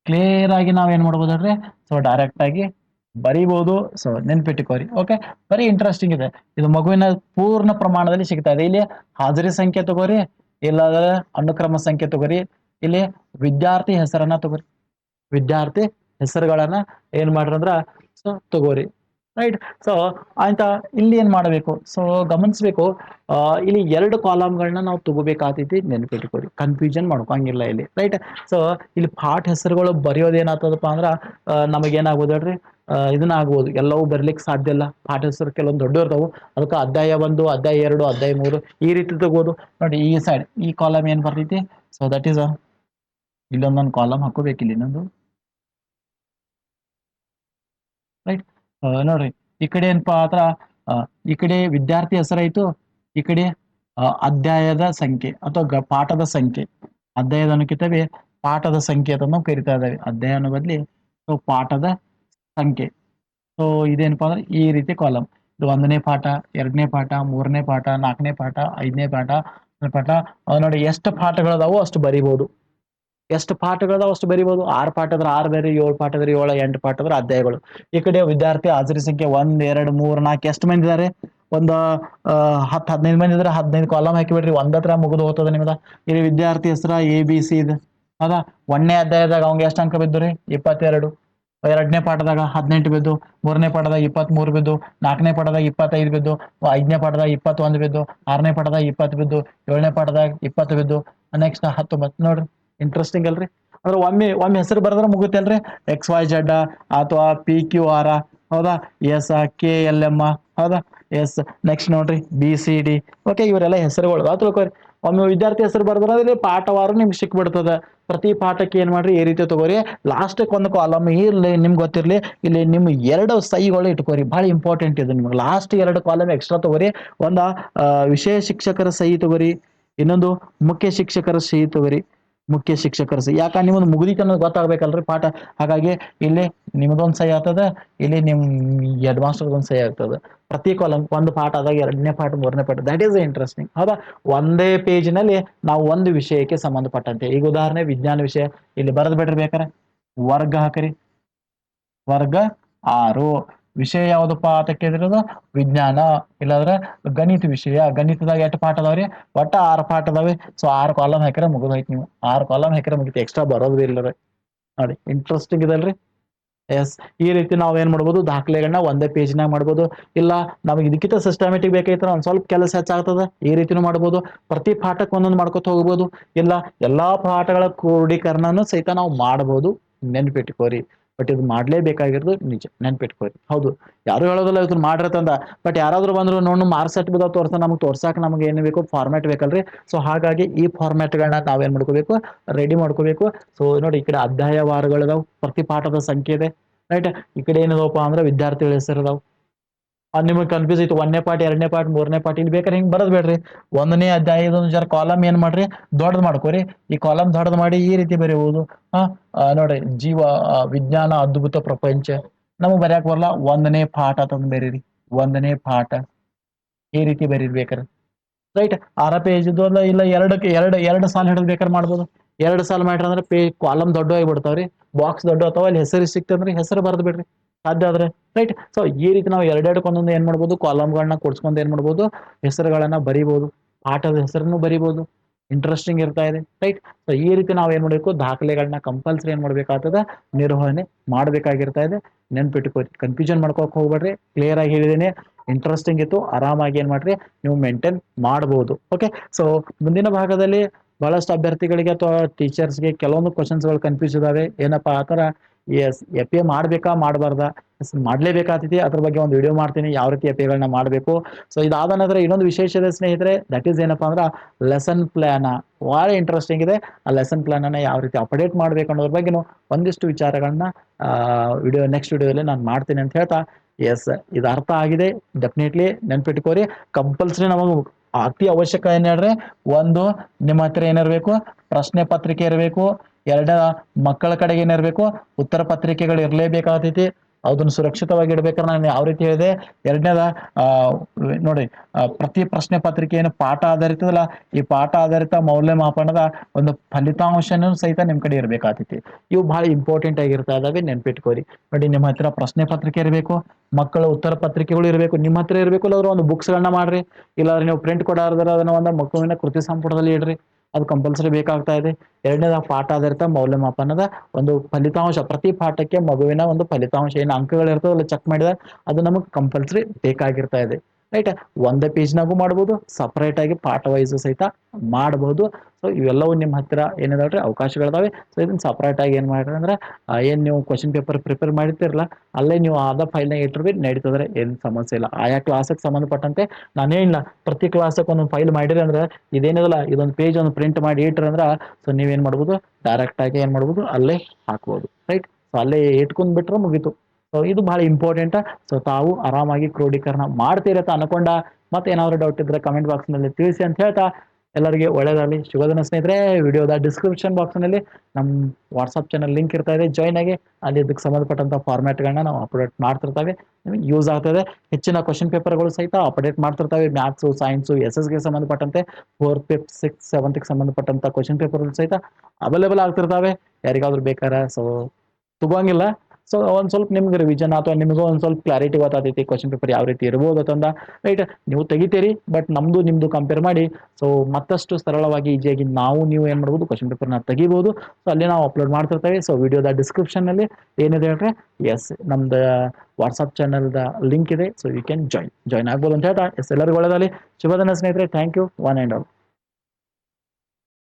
ಕ್ಲಿಯರ್ ಆಗಿ ನಾವ್ ಏನ್ ಮಾಡ್ಬೋದು ಹೇಳ್ರಿ ಸೊ ಡೈರೆಕ್ಟ್ ಆಗಿ ಬರಿಬಹುದು ಸೊ ನೆನ್ಪಿಟ್ಟುಕೋರಿ ಓಕೆ ಬರೀ ಇಂಟ್ರೆಸ್ಟಿಂಗ್ ಇದೆ. ಇದು ಮಗುವಿನ ಪೂರ್ಣ ಪ್ರಮಾಣದಲ್ಲಿ ಸಿಗ್ತಾ ಇದೆ. ಇಲ್ಲಿ ಹಾಜರಿ ಸಂಖ್ಯೆ ತಗೋರಿ, ಇಲ್ಲಾಂದ್ರೆ ಅನುಕ್ರಮ ಸಂಖ್ಯೆ ತಗೋರಿ, ಇಲ್ಲಿ ವಿದ್ಯಾರ್ಥಿ ಹೆಸರನ್ನ ತಗೋರಿ. ವಿದ್ಯಾರ್ಥಿ ಹೆಸರುಗಳನ್ನ ಏನ್ ಮಾಡ್ರಂದ್ರ ಸೊ ತಗೋರಿ. ರೈಟ್ ಸೊ ಅಂತ ಇಲ್ಲಿ ಏನ್ ಮಾಡಬೇಕು? ಸೊ ಗಮನಿಸಬೇಕು. ಇಲ್ಲಿ ಎರಡು ಕಾಲಮ್ಗಳನ್ನ ನಾವು ತಗೋಬೇಕಾಗ್ತೈತಿ ನೆನಪಿಟ್ಕೋರಿ ಕನ್ಫ್ಯೂಷನ್ ಮಾಡ್ಕೊಂಗಿಲ್ಲ ಇಲ್ಲಿ. ರೈಟ್ ಸೊ ಇಲ್ಲಿ ಪಾಠ ಹೆಸರುಗಳು ಬರೆಯೋದೇನಾಗ್ತದಪ್ಪ ಅಂದ್ರ ನಮಗೇನಾಗ್ಬೋದು ಹೇಳ್ರಿ? ಇದನ್ನ ಆಗ್ಬೋದು ಎಲ್ಲವೂ ಬರ್ಲಿಕ್ಕೆ ಸಾಧ್ಯ ಇಲ್ಲ. ಪಾಠ ಹೆಸರು ಕೆಲವೊಂದು ದೊಡ್ಡ ಇರ್ತಾವೆ ಅದಕ್ಕೆ ಅಧ್ಯಾಯ ಒಂದು, ಅಧ್ಯಾಯ ಎರಡು, ಅಧ್ಯಾಯ ಮೂರು ಈ ರೀತಿ ತಗೋದು. ನೋಡಿ, ಈ ಸೈಡ್ ಈ ಕಾಲಮ್ ಏನ್ ಬರ್ತೈತಿ? ಸೊ ದಟ್ ಈಸ್ ಇಲ್ಲೊಂದೊಂದು ಕಾಲಮ್ ಹಾಕೋಬೇಕಿಲ್ಲ ಇನ್ನೊಂದು. ರೈಟ್ ನೋಡ್ರಿ, ಈ ಕಡೆ ಏನಪ್ಪಾ ಆತರ ಈ ಕಡೆ ವಿದ್ಯಾರ್ಥಿ ಹೆಸರಾಯ್ತು, ಈ ಕಡೆ ಅಧ್ಯಾಯದ ಸಂಖ್ಯೆ ಅಥವಾ ಪಾಠದ ಸಂಖ್ಯೆ. ಅಧ್ಯಾಯದ ಅನ್ನೋಕ್ಕಿಂತವೇ ಪಾಠದ ಸಂಖ್ಯೆ ಅಂತ ಕರಿತಾ ಇದ್ದಾವೆ. ಅಧ್ಯಾಯ ಅನ್ನೋ ಬದಲಿ, ಸೊ, ಪಾಠದ ಸಂಖ್ಯೆ. ಸೊ, ಇದೇನಪ್ಪಾ ಅಂದ್ರೆ ಈ ರೀತಿ ಕಾಲಮ್ ಇದು ಒಂದನೇ ಪಾಠ, ಎರಡನೇ ಪಾಠ, ಮೂರನೇ ಪಾಠ, ನಾಲ್ಕನೇ ಪಾಠ, ಐದನೇ ಪಾಠ ಪಾಠ. ನೋಡಿ, ಎಷ್ಟು ಪಾಠಗಳದಾವೋ ಅಷ್ಟು ಬರಿಬಹುದು ಎಷ್ಟು ಪಾಠಗಳದಾವ ಅಷ್ಟು ಬರಿಬೋದು. ಆರು ಪಾಠ ಆದ್ರೆ ಆರು ಬೇರೆ, ಏಳು ಪಾಠ ಆದ್ರೆ ಏಳು, ಎಂಟು ಪಾಠ ಆದ್ರೆ ಅಧ್ಯಾಯಗಳು. ಈ ಕಡೆ ವಿದ್ಯಾರ್ಥಿ ಹಾಜರಿ ಸಂಖ್ಯೆ ಒಂದ್, ಎರಡು, ಮೂರ್, ನಾಲ್ಕು ಎಷ್ಟು ಮಂದಿ ಇದಾರೆ? ಒಂದು ಹತ್ತು, ಹದಿನೈದು ಮಂದಿ ಇದ್ರೆ. ಹದಿನೈದು ಕಾಲಮ್ ಹಾಕಿಬಿಡ್ರಿ. ಒಂದತ್ರ ಮುಗಿದು ಹೋಗ್ತದೆ ನಿಮ್ದ. ಇಲ್ಲಿ ವಿದ್ಯಾರ್ಥಿ ಹೆಸರ ಎ ಬಿ ಸಿ ಇದು. ಹೌದಾ? ಒಂದನೇ ಅಧ್ಯಾಯದಾಗ ಅವ್ನಿಗೆ ಎಷ್ಟು ಅಂಕ ಬಿದ್ದು ರೀ ಇಪ್ಪತ್ತೆರಡು. ಎರಡನೇ ಪಾಠದಾಗ ಹದಿನೆಂಟು ಬಿದ್ದು, ಮೂರನೇ ಪಾಠದಾಗ ಇಪ್ಪತ್ಮೂರು ಬಿದ್ದು, ನಾಲ್ಕನೇ ಪಾಠದಾಗ ಇಪ್ಪತ್ತೈದು ಬಿದ್ದು, ಐದನೇ ಪಾಠದಾಗ ಇಪ್ಪತ್ತೊಂದು ಬಿದ್ದು, ಆರನೇ ಪಾಠದಾಗ ಇಪ್ಪತ್ತು ಬಿದ್ದು, ಏಳನೇ ಪಾಠದಾಗ ಇಪ್ಪತ್ತು ಬಿದ್ದು ನೆಕ್ಸ್ಟ್ ಹತ್ತೊಂಬತ್ತು ನೋಡ್ರಿ. ಇಂಟ್ರೆಸ್ಟಿಂಗ್ ಅಲ್ರಿ. ಅಂದ್ರೆ ಒಮ್ಮೆ ಒಮ್ಮೆ ಹೆಸರು ಬರೆದ್ರೆ ಮುಗುತ್ತೆ ಅಲ್ರಿ. ಎಕ್ಸ್ ವೈ ಜೆಡ್ ಅಥವಾ ಪಿ ಕ್ಯೂ ಆರ್ ಹೌದಾ? ಎಸ್ ಕೆ ಎಲ್ ಎಂ ಹೌದಾ? ಎಸ್ ನೆಕ್ಸ್ಟ್ ನೋಡ್ರಿ. ಬಿ ಸಿ ಡಿ ಓಕೆ ಇವರೆಲ್ಲ ಹೆಸರುಗಳು. ಅದು ತಿಳ್ಕೊರಿ. ಒಮ್ಮೆ ವಿದ್ಯಾರ್ಥಿ ಹೆಸರು ಬರೆದ್ರೆ ಇಲ್ಲಿ ಪಾಠವಾರು ನಿಮ್ಗೆ ಸಿಕ್ಬಿಡ್ತದೆ. ಪ್ರತಿ ಪಾಠಕ್ಕೆ ಏನು ಮಾಡ್ರಿ? ಈ ರೀತಿ ತಗೋರಿ. ಲಾಸ್ಟಕ್ಕೆ ಒಂದು ಕಾಲಮ್ ಇಲ್ಲಿ ನಿಮ್ಗೆ ಗೊತ್ತಿರಲಿ. ಇಲ್ಲಿ ನಿಮ್ಮ ಎರಡು ಸೈಗಳು ಇಟ್ಕೋರಿ. ಬಹಳ ಇಂಪಾರ್ಟೆಂಟ್ ಇದು ನಿಮ್ಗೆ. ಲಾಸ್ಟ್ ಎರಡು ಕಾಲಮ್ ಎಕ್ಸ್ಟ್ರಾ ತಗೋರಿ. ಒಂದು ವಿಷಯ ಶಿಕ್ಷಕರ ಸಹಿ ತಗೋರಿ. ಇನ್ನೊಂದು ಮುಖ್ಯ ಶಿಕ್ಷಕರ ಸಹಿ ತಗೋರಿ. ಮುಖ್ಯ ಶಿಕ್ಷಕರ ಸಹಿ. ಯಾಕ ನಿಮ್ಮದು ಮುಗ್ದಿತ್ತು ಅನ್ನೋದು ಗೊತ್ತಾಗ್ಬೇಕಲ್ರಿ ಪಾಠ? ಹಾಗಾಗಿ ಇಲ್ಲಿ ನಿಮ್ದೊಂದ್ ಸಹಿ ಆಗ್ತದ, ಇಲ್ಲಿ ನಿಮ್ ಹೆಡ್ ಮಾಸ್ಟರ್ ಒಂದ್ ಸಹಿ ಆಗ್ತದ. ಪ್ರತಿ ಕಾಲಮ್ ಒಂದು ಪಾಠ ಆದಾಗ ಎರಡನೇ ಪಾಠ, ಮೂರನೇ ಪಾಠ ದಟ್ ಈಸ್ ಇಂಟ್ರೆಸ್ಟಿಂಗ್ ಹೌದಾ? ಒಂದೇ ಪೇಜಿನಲ್ಲಿ ನಾವು ಒಂದು ವಿಷಯಕ್ಕೆ ಸಂಬಂಧಪಟ್ಟಂತೆ. ಈಗ ಉದಾಹರಣೆ, ವಿಜ್ಞಾನ ವಿಷಯ. ಇಲ್ಲಿ ಬರೆದ್ ಬಿಡ್ರಿ ಬೇಕಾರೆ? ವರ್ಗ ಹಾಕರಿ. ವರ್ಗ ಆರು. ವಿಷಯ ಯಾವ್ದಪ್ಪ ಅಂತ ಕೇಳಿದ್ರದು ವಿಜ್ಞಾನ, ಇಲ್ಲಾಂದ್ರೆ ಗಣಿತ ವಿಷಯ. ಗಣಿತದಾಗ ಎಷ್ಟು ಪಾಠ ಅದಾವ್ರಿ? ಒಟ್ಟ ಆರು ಪಾಠ ಅದಾವೆ ಸೊ ಆರು ಕಾಲಮ್ ಹಾಕಿದ್ರೆ ಮುಗಿದೋಯ್ತು ನೀವು. ಆರು ಕಾಲಮ್ ಹಾಕಿರ ಮುಗಿತು. ಎಕ್ಸ್ಟ್ರಾ ಬರೋದು ಇಲ್ಲ ರೀ. ನೋಡಿ ಇಂಟ್ರೆಸ್ಟಿಂಗ್ ಇದಲ್ರಿ ಎಸ್ ಈ ರೀತಿ ನಾವು ಏನ್ ಮಾಡ್ಬೋದು? ದಾಖಲೆಗಳನ್ನ ಒಂದೇ ಪೇಜ್ನಾಗ ಮಾಡ್ಬೋದು. ಇಲ್ಲ, ನಮಗೆ ಇದಕ್ಕಿಂತ ಸಿಸ್ಟಮೆಟಿಕ್ ಬೇಕಾಯ್ತಾರೆ ಒಂದ್ ಸ್ವಲ್ಪ ಕೆಲಸ ಹೆಚ್ಚಾಗ್ತದ. ಈ ರೀತಿನೂ ಮಾಡ್ಬೋದು. ಪ್ರತಿ ಪಾಠಕ್ಕೆ ಒಂದೊಂದು ಮಾಡ್ಕೊತ ಹೋಗ್ಬೋದು. ಇಲ್ಲ, ಎಲ್ಲಾ ಪಾಠಗಳ ಕ್ರೋಢೀಕರಣನೂ ಸಹಿತ ನಾವು ಮಾಡ್ಬೋದು. ನೆನ್ಪಿಟ್ಕೋರಿ. ಬಟ್ ಇದು ಮಾಡ್ಲೇಬೇಕಾಗಿರೋದು ನಿಜ ನೆನ್ಪಿಟ್ಕೋರಿ ಹೌದು, ಯಾರು ಹೇಳೋದಿಲ್ಲ ಇದನ್ನ ಮಾಡಿರತ್ತಂದ ಬಟ್ ಯಾರಾದ್ರೂ ಬಂದ್ರು ನೋಡು ಸೆಟ್ ಬಿದ್ದಾವ ತೋರ್ಸ, ನಮ್ಗೆ ತೋರ್ಸಾಕ ನಮ್ಗೆ ಏನು ಬೇಕು ಫಾರ್ಮ್ಯಾಟ್ ಬೇಕಲ್ರಿ. ಸೊ ಹಾಗಾಗಿ ಈ ಫಾರ್ಮ್ಯಾಟ್ಗಳನ್ನ ನಾವೇನ್ ಮಾಡ್ಕೋಬೇಕು? ರೆಡಿ ಮಾಡ್ಕೋಬೇಕು. ಸೊ ನೋಡಿ, ಈ ಕಡೆ ಅಧ್ಯಾಯ ವಾರಗಳಿದಾವ್ ಪ್ರತಿ ಪಾಠದ ಸಂಖ್ಯೆ ಇದೆ ರೈಟ್ ಈ ಕಡೆ ಏನಿದಾವಪ್ಪ ಅಂದ್ರೆ ವಿದ್ಯಾರ್ಥಿಗಳ ಹೆಸರು ಇದಾವ್ ನಿಮಗೆ ಕನ್ಫ್ಯೂಸ್ ಐತಿ ಒಂದನೇ ಪಾಠ ಎರಡನೇ ಪಾಠ ಮೂರನೇ ಪಾಠ ಇಲ್ಲಿ ಬೇಕಾದ್ರೆ ಹಿಂಗ್ ಬರದ್ ಬೇಡ್ರಿ. ಒಂದನೇ ಅಧ್ಯಾಯದ ಜರ ಕಾಲಮ್ ಏನ್ ಮಾಡ್ರಿ? ದೊಡ್ಡದು ಮಾಡ್ಕೋರಿ. ಈ ಕಾಲಮ್ ದೊಡ್ಡದು ಮಾಡಿ ಈ ರೀತಿ ಬರೆಯುವುದು. ಹಾ ನೋಡ್ರಿ. ಜೀವ ವಿಜ್ಞಾನ, ಅದ್ಭುತ, ಪ್ರಪಂಚ. ನಮಗ್ ಬರೆಯಕ್ ಬರಲ್ಲ. ಒಂದನೇ ಪಾಠ ತಂದ್ ಬರೀರಿ. ಒಂದನೇ ಪಾಠ. ಈ ರೀತಿ ಬರೀರ್ಬೇಕ್ರಿ ರೈಟ್? ಆರ ಪೇಜ್ ಅಲ್ಲ, ಇಲ್ಲ ಎರಡಕ್ಕೆ, ಎರಡು ಎರಡು ಸಾಲ ಹಿಡಿದು ಬೇಕಾದ್ರೆ ಮಾಡ್ಬೋದು. ಎರಡು ಸಾಲ ಮಾಡ್ರಿ ಅಂದ್ರೆ ಪೇ ಕಾಲಮ್ ದೊಡ್ಡ ಆಗಿಬಿಡ್ತಾವ್ರಿ ಬಾಕ್ಸ್ ದೊಡ್ಡ ಅಥವಾ ಅಲ್ಲಿ ಹೆಸರು ಸಿಕ್ತಂದ್ರೆ ಹೆಸರು ಬರ್ದು ಬಿಡ್ರಿ. ಸಾಧ್ಯ ಆದ್ರೆ. ರೈಟ್ ಸೊ ಈ ರೀತಿ ನಾವು ಎರಡೆರಡಕ್ಕೆ ಒಂದೊಂದು ಏನ್ ಮಾಡ್ಬೋದು? ಕಾಲಮ್ಗಳನ್ನ ಕೊಡ್ಸ್ಕೊಂಡು ಏನ್ ಮಾಡ್ಬೋದು? ಹೆಸರುಗಳನ್ನ ಬರಿಬೋದು. ಪಾಠದ ಹೆಸರನ್ನು ಬರಿಬೋದು. ಇಂಟ್ರೆಸ್ಟಿಂಗ್ ಇರ್ತಾ ಇದೆ. ರೈಟ್ ಸೊ ಈ ರೀತಿ ನಾವು ಏನ್ ಮಾಡಬೇಕು? ದಾಖಲೆಗಳನ್ನ ಕಂಪಲ್ಸರಿ ಏನ್ ಮಾಡ್ಬೇಕಾಗ್ತದ? ನಿರ್ವಹಣೆ ಮಾಡ್ಬೇಕಾಗಿರ್ತಾ ಇದೆ. ನೆನ್ಪಿಟ್ಕೋರಿ ಕನ್ಫ್ಯೂಷನ್ ಮಾಡ್ಕೋಕ್ ಹೋಗ್ಬೇಡ್ರಿ. ಕ್ಲಿಯರ್ ಆಗಿ ಹೇಳಿದೀನಿ. ಇಂಟ್ರೆಸ್ಟಿಂಗ್ ಇತ್ತು. ಆರಾಮಾಗಿ ಏನ್ ಮಾಡ್ರಿ? ನೀವು ಮೇಂಟೈನ್ ಮಾಡಬಹುದು ಓಕೆ ಸೊ ಮುಂದಿನ ಭಾಗದಲ್ಲಿ ಬಹಳಷ್ಟು ಅಭ್ಯರ್ಥಿಗಳಿಗೆ ಅಥವಾ ಟೀಚರ್ಸ್ಗೆ ಕೆಲವೊಂದು ಕ್ವಶನ್ಸ್ಗಳು ಕನ್ಫ್ಯೂಸ್ ಇದಾವೆ. ಏನಪ್ಪಾ ಆ ಥರ ಎಸ್ ಎಪ್ ಮಾಡ್ಬೇಕಾ ಮಾಡಬಾರ್ದಾ? ಮಾಡ್ಲೇಬೇಕಾಗ್ತೈತಿ. ಅದ್ರ ಬಗ್ಗೆ ಒಂದು ವಿಡಿಯೋ ಮಾಡ್ತೀನಿ. ಯಾವ ರೀತಿ ಎಫ್ ಎಗಳನ್ನ ಮಾಡಬೇಕು. ಸೊ ಇದಾದ ನಂತರ ಇನ್ನೊಂದು ವಿಶೇಷತೆ ಸ್ನೇಹಿತರೆ ದಟ್ ಈಸ್ ಏನಪ್ಪಾ ಅಂದ್ರೆ ಲೆಸನ್ ಪ್ಲಾನ್ ಭಾಳ ಇಂಟ್ರೆಸ್ಟಿಂಗ್ ಇದೆ. ಆ ಲೆಸನ್ ಪ್ಲಾನ್ ಅನ್ನ ಯಾವ ರೀತಿ ಅಪ್ಡೇಟ್ ಮಾಡ್ಬೇಕು ಅನ್ನೋದ್ರ ಬಗ್ಗೆನೂ ಒಂದಿಷ್ಟು ವಿಚಾರಗಳನ್ನ ವಿಡಿಯೋ ನೆಕ್ಸ್ಟ್ ವಿಡಿಯೋದಲ್ಲಿ ನಾನು ಮಾಡ್ತೀನಿ ಅಂತ ಹೇಳ್ತಾ. ಎಸ್ ಇದು ಅರ್ಥ ಆಗಿದೆ. ಡೆಫಿನೆಟ್ಲಿ ನೆನ್ಪಿಟ್ಕೋರಿ. ಕಂಪಲ್ಸರಿ ನಮಗೆ ಅತಿ ಅವಶ್ಯಕ ಏನ್ ಹೇಳ್ರಿ? ಒಂದು, ನಿಮ್ಮ ಹತ್ರ ಏನಿರ್ಬೇಕು ಪ್ರಶ್ನೆ ಪತ್ರಿಕೆ ಇರಬೇಕು. ಎರಡ ಮಕ್ಕಳ ಕಡೆಗೆ ಏನಿರ್ಬೇಕು ಉತ್ತರ ಪತ್ರಿಕೆಗಳು ಇರಲೇಬೇಕಾಗ್ತೈತಿ. ಅದನ್ನ ಸುರಕ್ಷಿತವಾಗಿ ಇಡ್ಬೇಕಾದ್ರೆ ನಾನು ಯಾವ ರೀತಿ ಹೇಳಿದೆ? ಎರಡನೇದ ನೋಡಿ ಪ್ರತಿ ಪ್ರಶ್ನೆ ಪತ್ರಿಕೆ ಏನು ಪಾಠ ಆಧಾರಿತದಲ್ಲ, ಈ ಪಾಠ ಆಧಾರಿತ ಮೌಲ್ಯಮಾಪನದ ಒಂದು ಫಲಿತಾಂಶನೂ ಸಹಿತ ನಿಮ್ ಕಡೆ ಇರ್ಬೇಕಾಗ್ತೈತಿ. ಇವು ಬಹಳ ಇಂಪಾರ್ಟೆಂಟ್ ಆಗಿರ್ತಾ ಇದಾವೆ ನೆನ್ಪಿಟ್ಕೋರಿ. ನೋಡಿ, ನಿಮ್ಮ ಹತ್ರ ಪ್ರಶ್ನೆ ಪತ್ರಿಕೆ ಇರಬೇಕು, ಮಕ್ಕಳ ಉತ್ತರ ಪತ್ರಿಕೆಗಳು ಇರಬೇಕು, ನಿಮ್ಮ ಹತ್ರ ಇರಬೇಕು ಇಲ್ಲಾಂದ್ರೆ ಒಂದು ಬುಕ್ಸ್ಗಳನ್ನ ಮಾಡ್ರಿ. ಇಲ್ಲಾಂದ್ರೆ ನೀವು ಪ್ರಿಂಟ್ ಕೊಡಾರ್ದಾರ ಅದನ್ನ ಒಂದು ಮಕ್ಕಳಿನ ಕೃತಿ ಸಂಪುಟದಲ್ಲಿ ಇಡ್ರಿ. ಅದು ಕಂಪಲ್ಸರಿ ಬೇಕಾಗ್ತಾ ಇದೆ. ಎರಡನೇದ ಪಾಠ ಆಧಾರಿತ ಮೌಲ್ಯಮಾಪನದ ಒಂದು ಫಲಿತಾಂಶ. ಪ್ರತಿ ಪಾಠಕ್ಕೆ ಮಗುವಿನ ಒಂದು ಫಲಿತಾಂಶ ಏನು ಅಂಕಗಳು ಇರ್ತವಲ್ಲ ಚೆಕ್ ಮಾಡಿದಾಗ ಅದು ನಮಗೆ ಕಂಪಲ್ಸರಿ ಬೇಕಾಗಿರ್ತಾ ಇದೆ. ರೈಟ್ ಒಂದೇ ಪೇಜ್ನಾಗೂ ಮಾಡ್ಬೋದು ಸಪರೇಟ್ ಆಗಿ ಪಾಠ ವೈಸ್ ಸಹಿತ ಮಾಡಬಹುದು ಸೊ ಇವೆಲ್ಲವೂ ನಿಮ್ಮ ಹತ್ತಿರ ಏನಿದಾವ್ರಿ? ಅವಕಾಶಗಳಿದಾವೆ. ಸೊ ಇದನ್ನ ಸಪರೇಟ್ ಆಗಿ ಏನು ಮಾಡ್ರಿ ಅಂದ್ರೆ ಏನು ನೀವು ಕ್ವಶನ್ ಪೇಪರ್ ಪ್ರಿಪೇರ್ ಮಾಡಿರ್ತಿರಲ್ಲ, ಅಲ್ಲೇ ನೀವು ಆದ ಫೈಲ್ನ ಇಟ್ಟರೆ ನಡೀತದ್ರೆ, ಏನು ಸಮಸ್ಯೆ ಇಲ್ಲ. ಆಯಾ ಕ್ಲಾಸಿಗೆ ಸಂಬಂಧಪಟ್ಟಂತೆ ನಾನೇ ಇಲ್ಲ ಪ್ರತಿ ಕ್ಲಾಸಕ್ಕೆ ಒಂದೊಂದು ಫೈಲ್ ಮಾಡಿರಿ ಅಂದ್ರೆ, ಇದೇನಿದಲ್ಲ, ಇದೊಂದು ಪೇಜ್ ಒಂದು ಪ್ರಿಂಟ್ ಮಾಡಿ ಇಟ್ರಿ ಅಂದ್ರೆ ಸೊ ನೀವೇನು ಮಾಡ್ಬೋದು? ಡೈರೆಕ್ಟ್ ಆಗಿ ಏನ್ ಮಾಡ್ಬೋದು? ಅಲ್ಲೇ ಹಾಕ್ಬೋದು. ರೈಟ್ ಸೊ ಅಲ್ಲೇ ಇಟ್ಕೊಂಡ್ಬಿಟ್ರೆ ಮುಗೀತು. ಸೊ ಇದು ಬಹಳ ಇಂಪಾರ್ಟೆಂಟ್ ಸೊ ತಾವು ಆರಾಮಾಗಿ ಕ್ರೋಢೀಕರಣ ಮಾಡ್ತೀರತ್ತ ಅನ್ಕೊಂಡ ಮತ್ತೆ ಏನಾದ್ರು ಡೌಟ್ ಇದ್ರೆ ಕಮೆಂಟ್ ಬಾಕ್ಸ್ನಲ್ಲಿ ತಿಳಿಸಿ ಅಂತ ಹೇಳ್ತಾ, ಎಲ್ಲರಿಗೆ ಒಳ್ಳೇದಾಗಲಿ. ಶುಭದನ ಸ್ನೇಹಿತರೆ, ವಿಡಿಯೋದ ಡಿಸ್ಕ್ರಿಪ್ಷನ್ ಬಾಕ್ಸ್ನಲ್ಲಿ ನಮ್ಮ ವಾಟ್ಸಪ್ ಚಾನಲ್ ಲಿಂಕ್ ಇರ್ತಾ ಇದೆ. ಜಾಯ್ನ್ ಆಗಿ ಅಲ್ಲಿ ಇದಕ್ಕೆ ಸಂಬಂಧಪಟ್ಟಂತ ಫಾರ್ಮ್ಯಾಟ್ಗಳನ್ನ ನಾವು ಅಪ್ಡೇಟ್ ಮಾಡ್ತಿರ್ತವೆ. ನಿಮಗೆ ಯೂಸ್ ಆಗ್ತದೆ. ಹೆಚ್ಚಿನ ಕ್ವಶನ್ ಪೇಪರ್ಗಳು ಸಹಿತ ಅಪ್ಡೇಟ್ ಮಾಡ್ತಿರ್ತವೆ. ಮ್ಯಾಥ್ಸು ಸೈನ್ಸು ಎಸ್ ಎಸ್ಗೆ ಸಂಬಂಧಪಟ್ಟಂತೆ ಫೋರ್ತ್ ಫಿಫ್ತ್ ಸಿಕ್ಸ್ ಸೆವೆಂತ್ಗೆ ಸಂಬಂಧಪಟ್ಟಂತ ಕ್ವಶನ್ ಪೇಪರ್ಗಳು ಸಹಿತ ಅವೈಲೇಬಲ್ ಆಗ್ತಿರ್ತಾವೆ. ಯಾರಿಗಾದ್ರೂ ಬೇಕಾರೆ ಸೊ ತಗೋಂಗಿಲ್ಲ. ಸೊ ಒಂದು ಸ್ವಲ್ಪ ನಿಮ್ಗೆ ರಿವಿಷನ್ ಅಥವಾ ನಿಮಗೂ ಒಂದು ಸ್ವಲ್ಪ ಕ್ಲಾರಿಟಿ ಗೊತ್ತಾಗ್ತೈತಿ ಕ್ವಶನ್ ಪೇಪರ್ ಯಾವ ರೀತಿ ಇರ್ಬೋದು ಅಂತಂದ ರೈಟ್ ನೀವು ತೆಗಿತೀರಿ ಬಟ್ ನಮ್ದು ನಿಮ್ದು ಕಂಪೇರ್ ಮಾಡಿ. ಸೊ ಮತ್ತಷ್ಟು ಸರಳವಾಗಿ, ಈಜಿಯಾಗಿ ನಾವು, ನೀವು ಏನು ಮಾಡ್ಬೋದು ಕ್ವಶನ್ ಪೇಪರ್ನ ತೆಗಿಬೋದು. ಸೊ ಅಲ್ಲಿ ನಾವು ಅಪ್ಲೋಡ್ ಮಾಡ್ತಿರ್ತೇವೆ. ಸೊ ವಿಡಿಯೋದ ಡಿಸ್ಕ್ರಿಪ್ಷನ್ನಲ್ಲಿ ಏನಿದೆ ಹೇಳ್ರೆ ಎಸ್ ನಮ್ದು ವಾಟ್ಸಪ್ ಚಾನಲ್ದ ಲಿಂಕ್ ಇದೆ. So you can join join ಆಗ್ಬೋದು ಅಂತ ಹೇಳ್ತಾ ಎಸ್ ಎಲ್ಲರಿಗೂ ಒಳ್ಳೆದಾಗಲಿ. ಶುಭದಿನ ಸ್ನೇಹಿತರೆ. Thank you one and all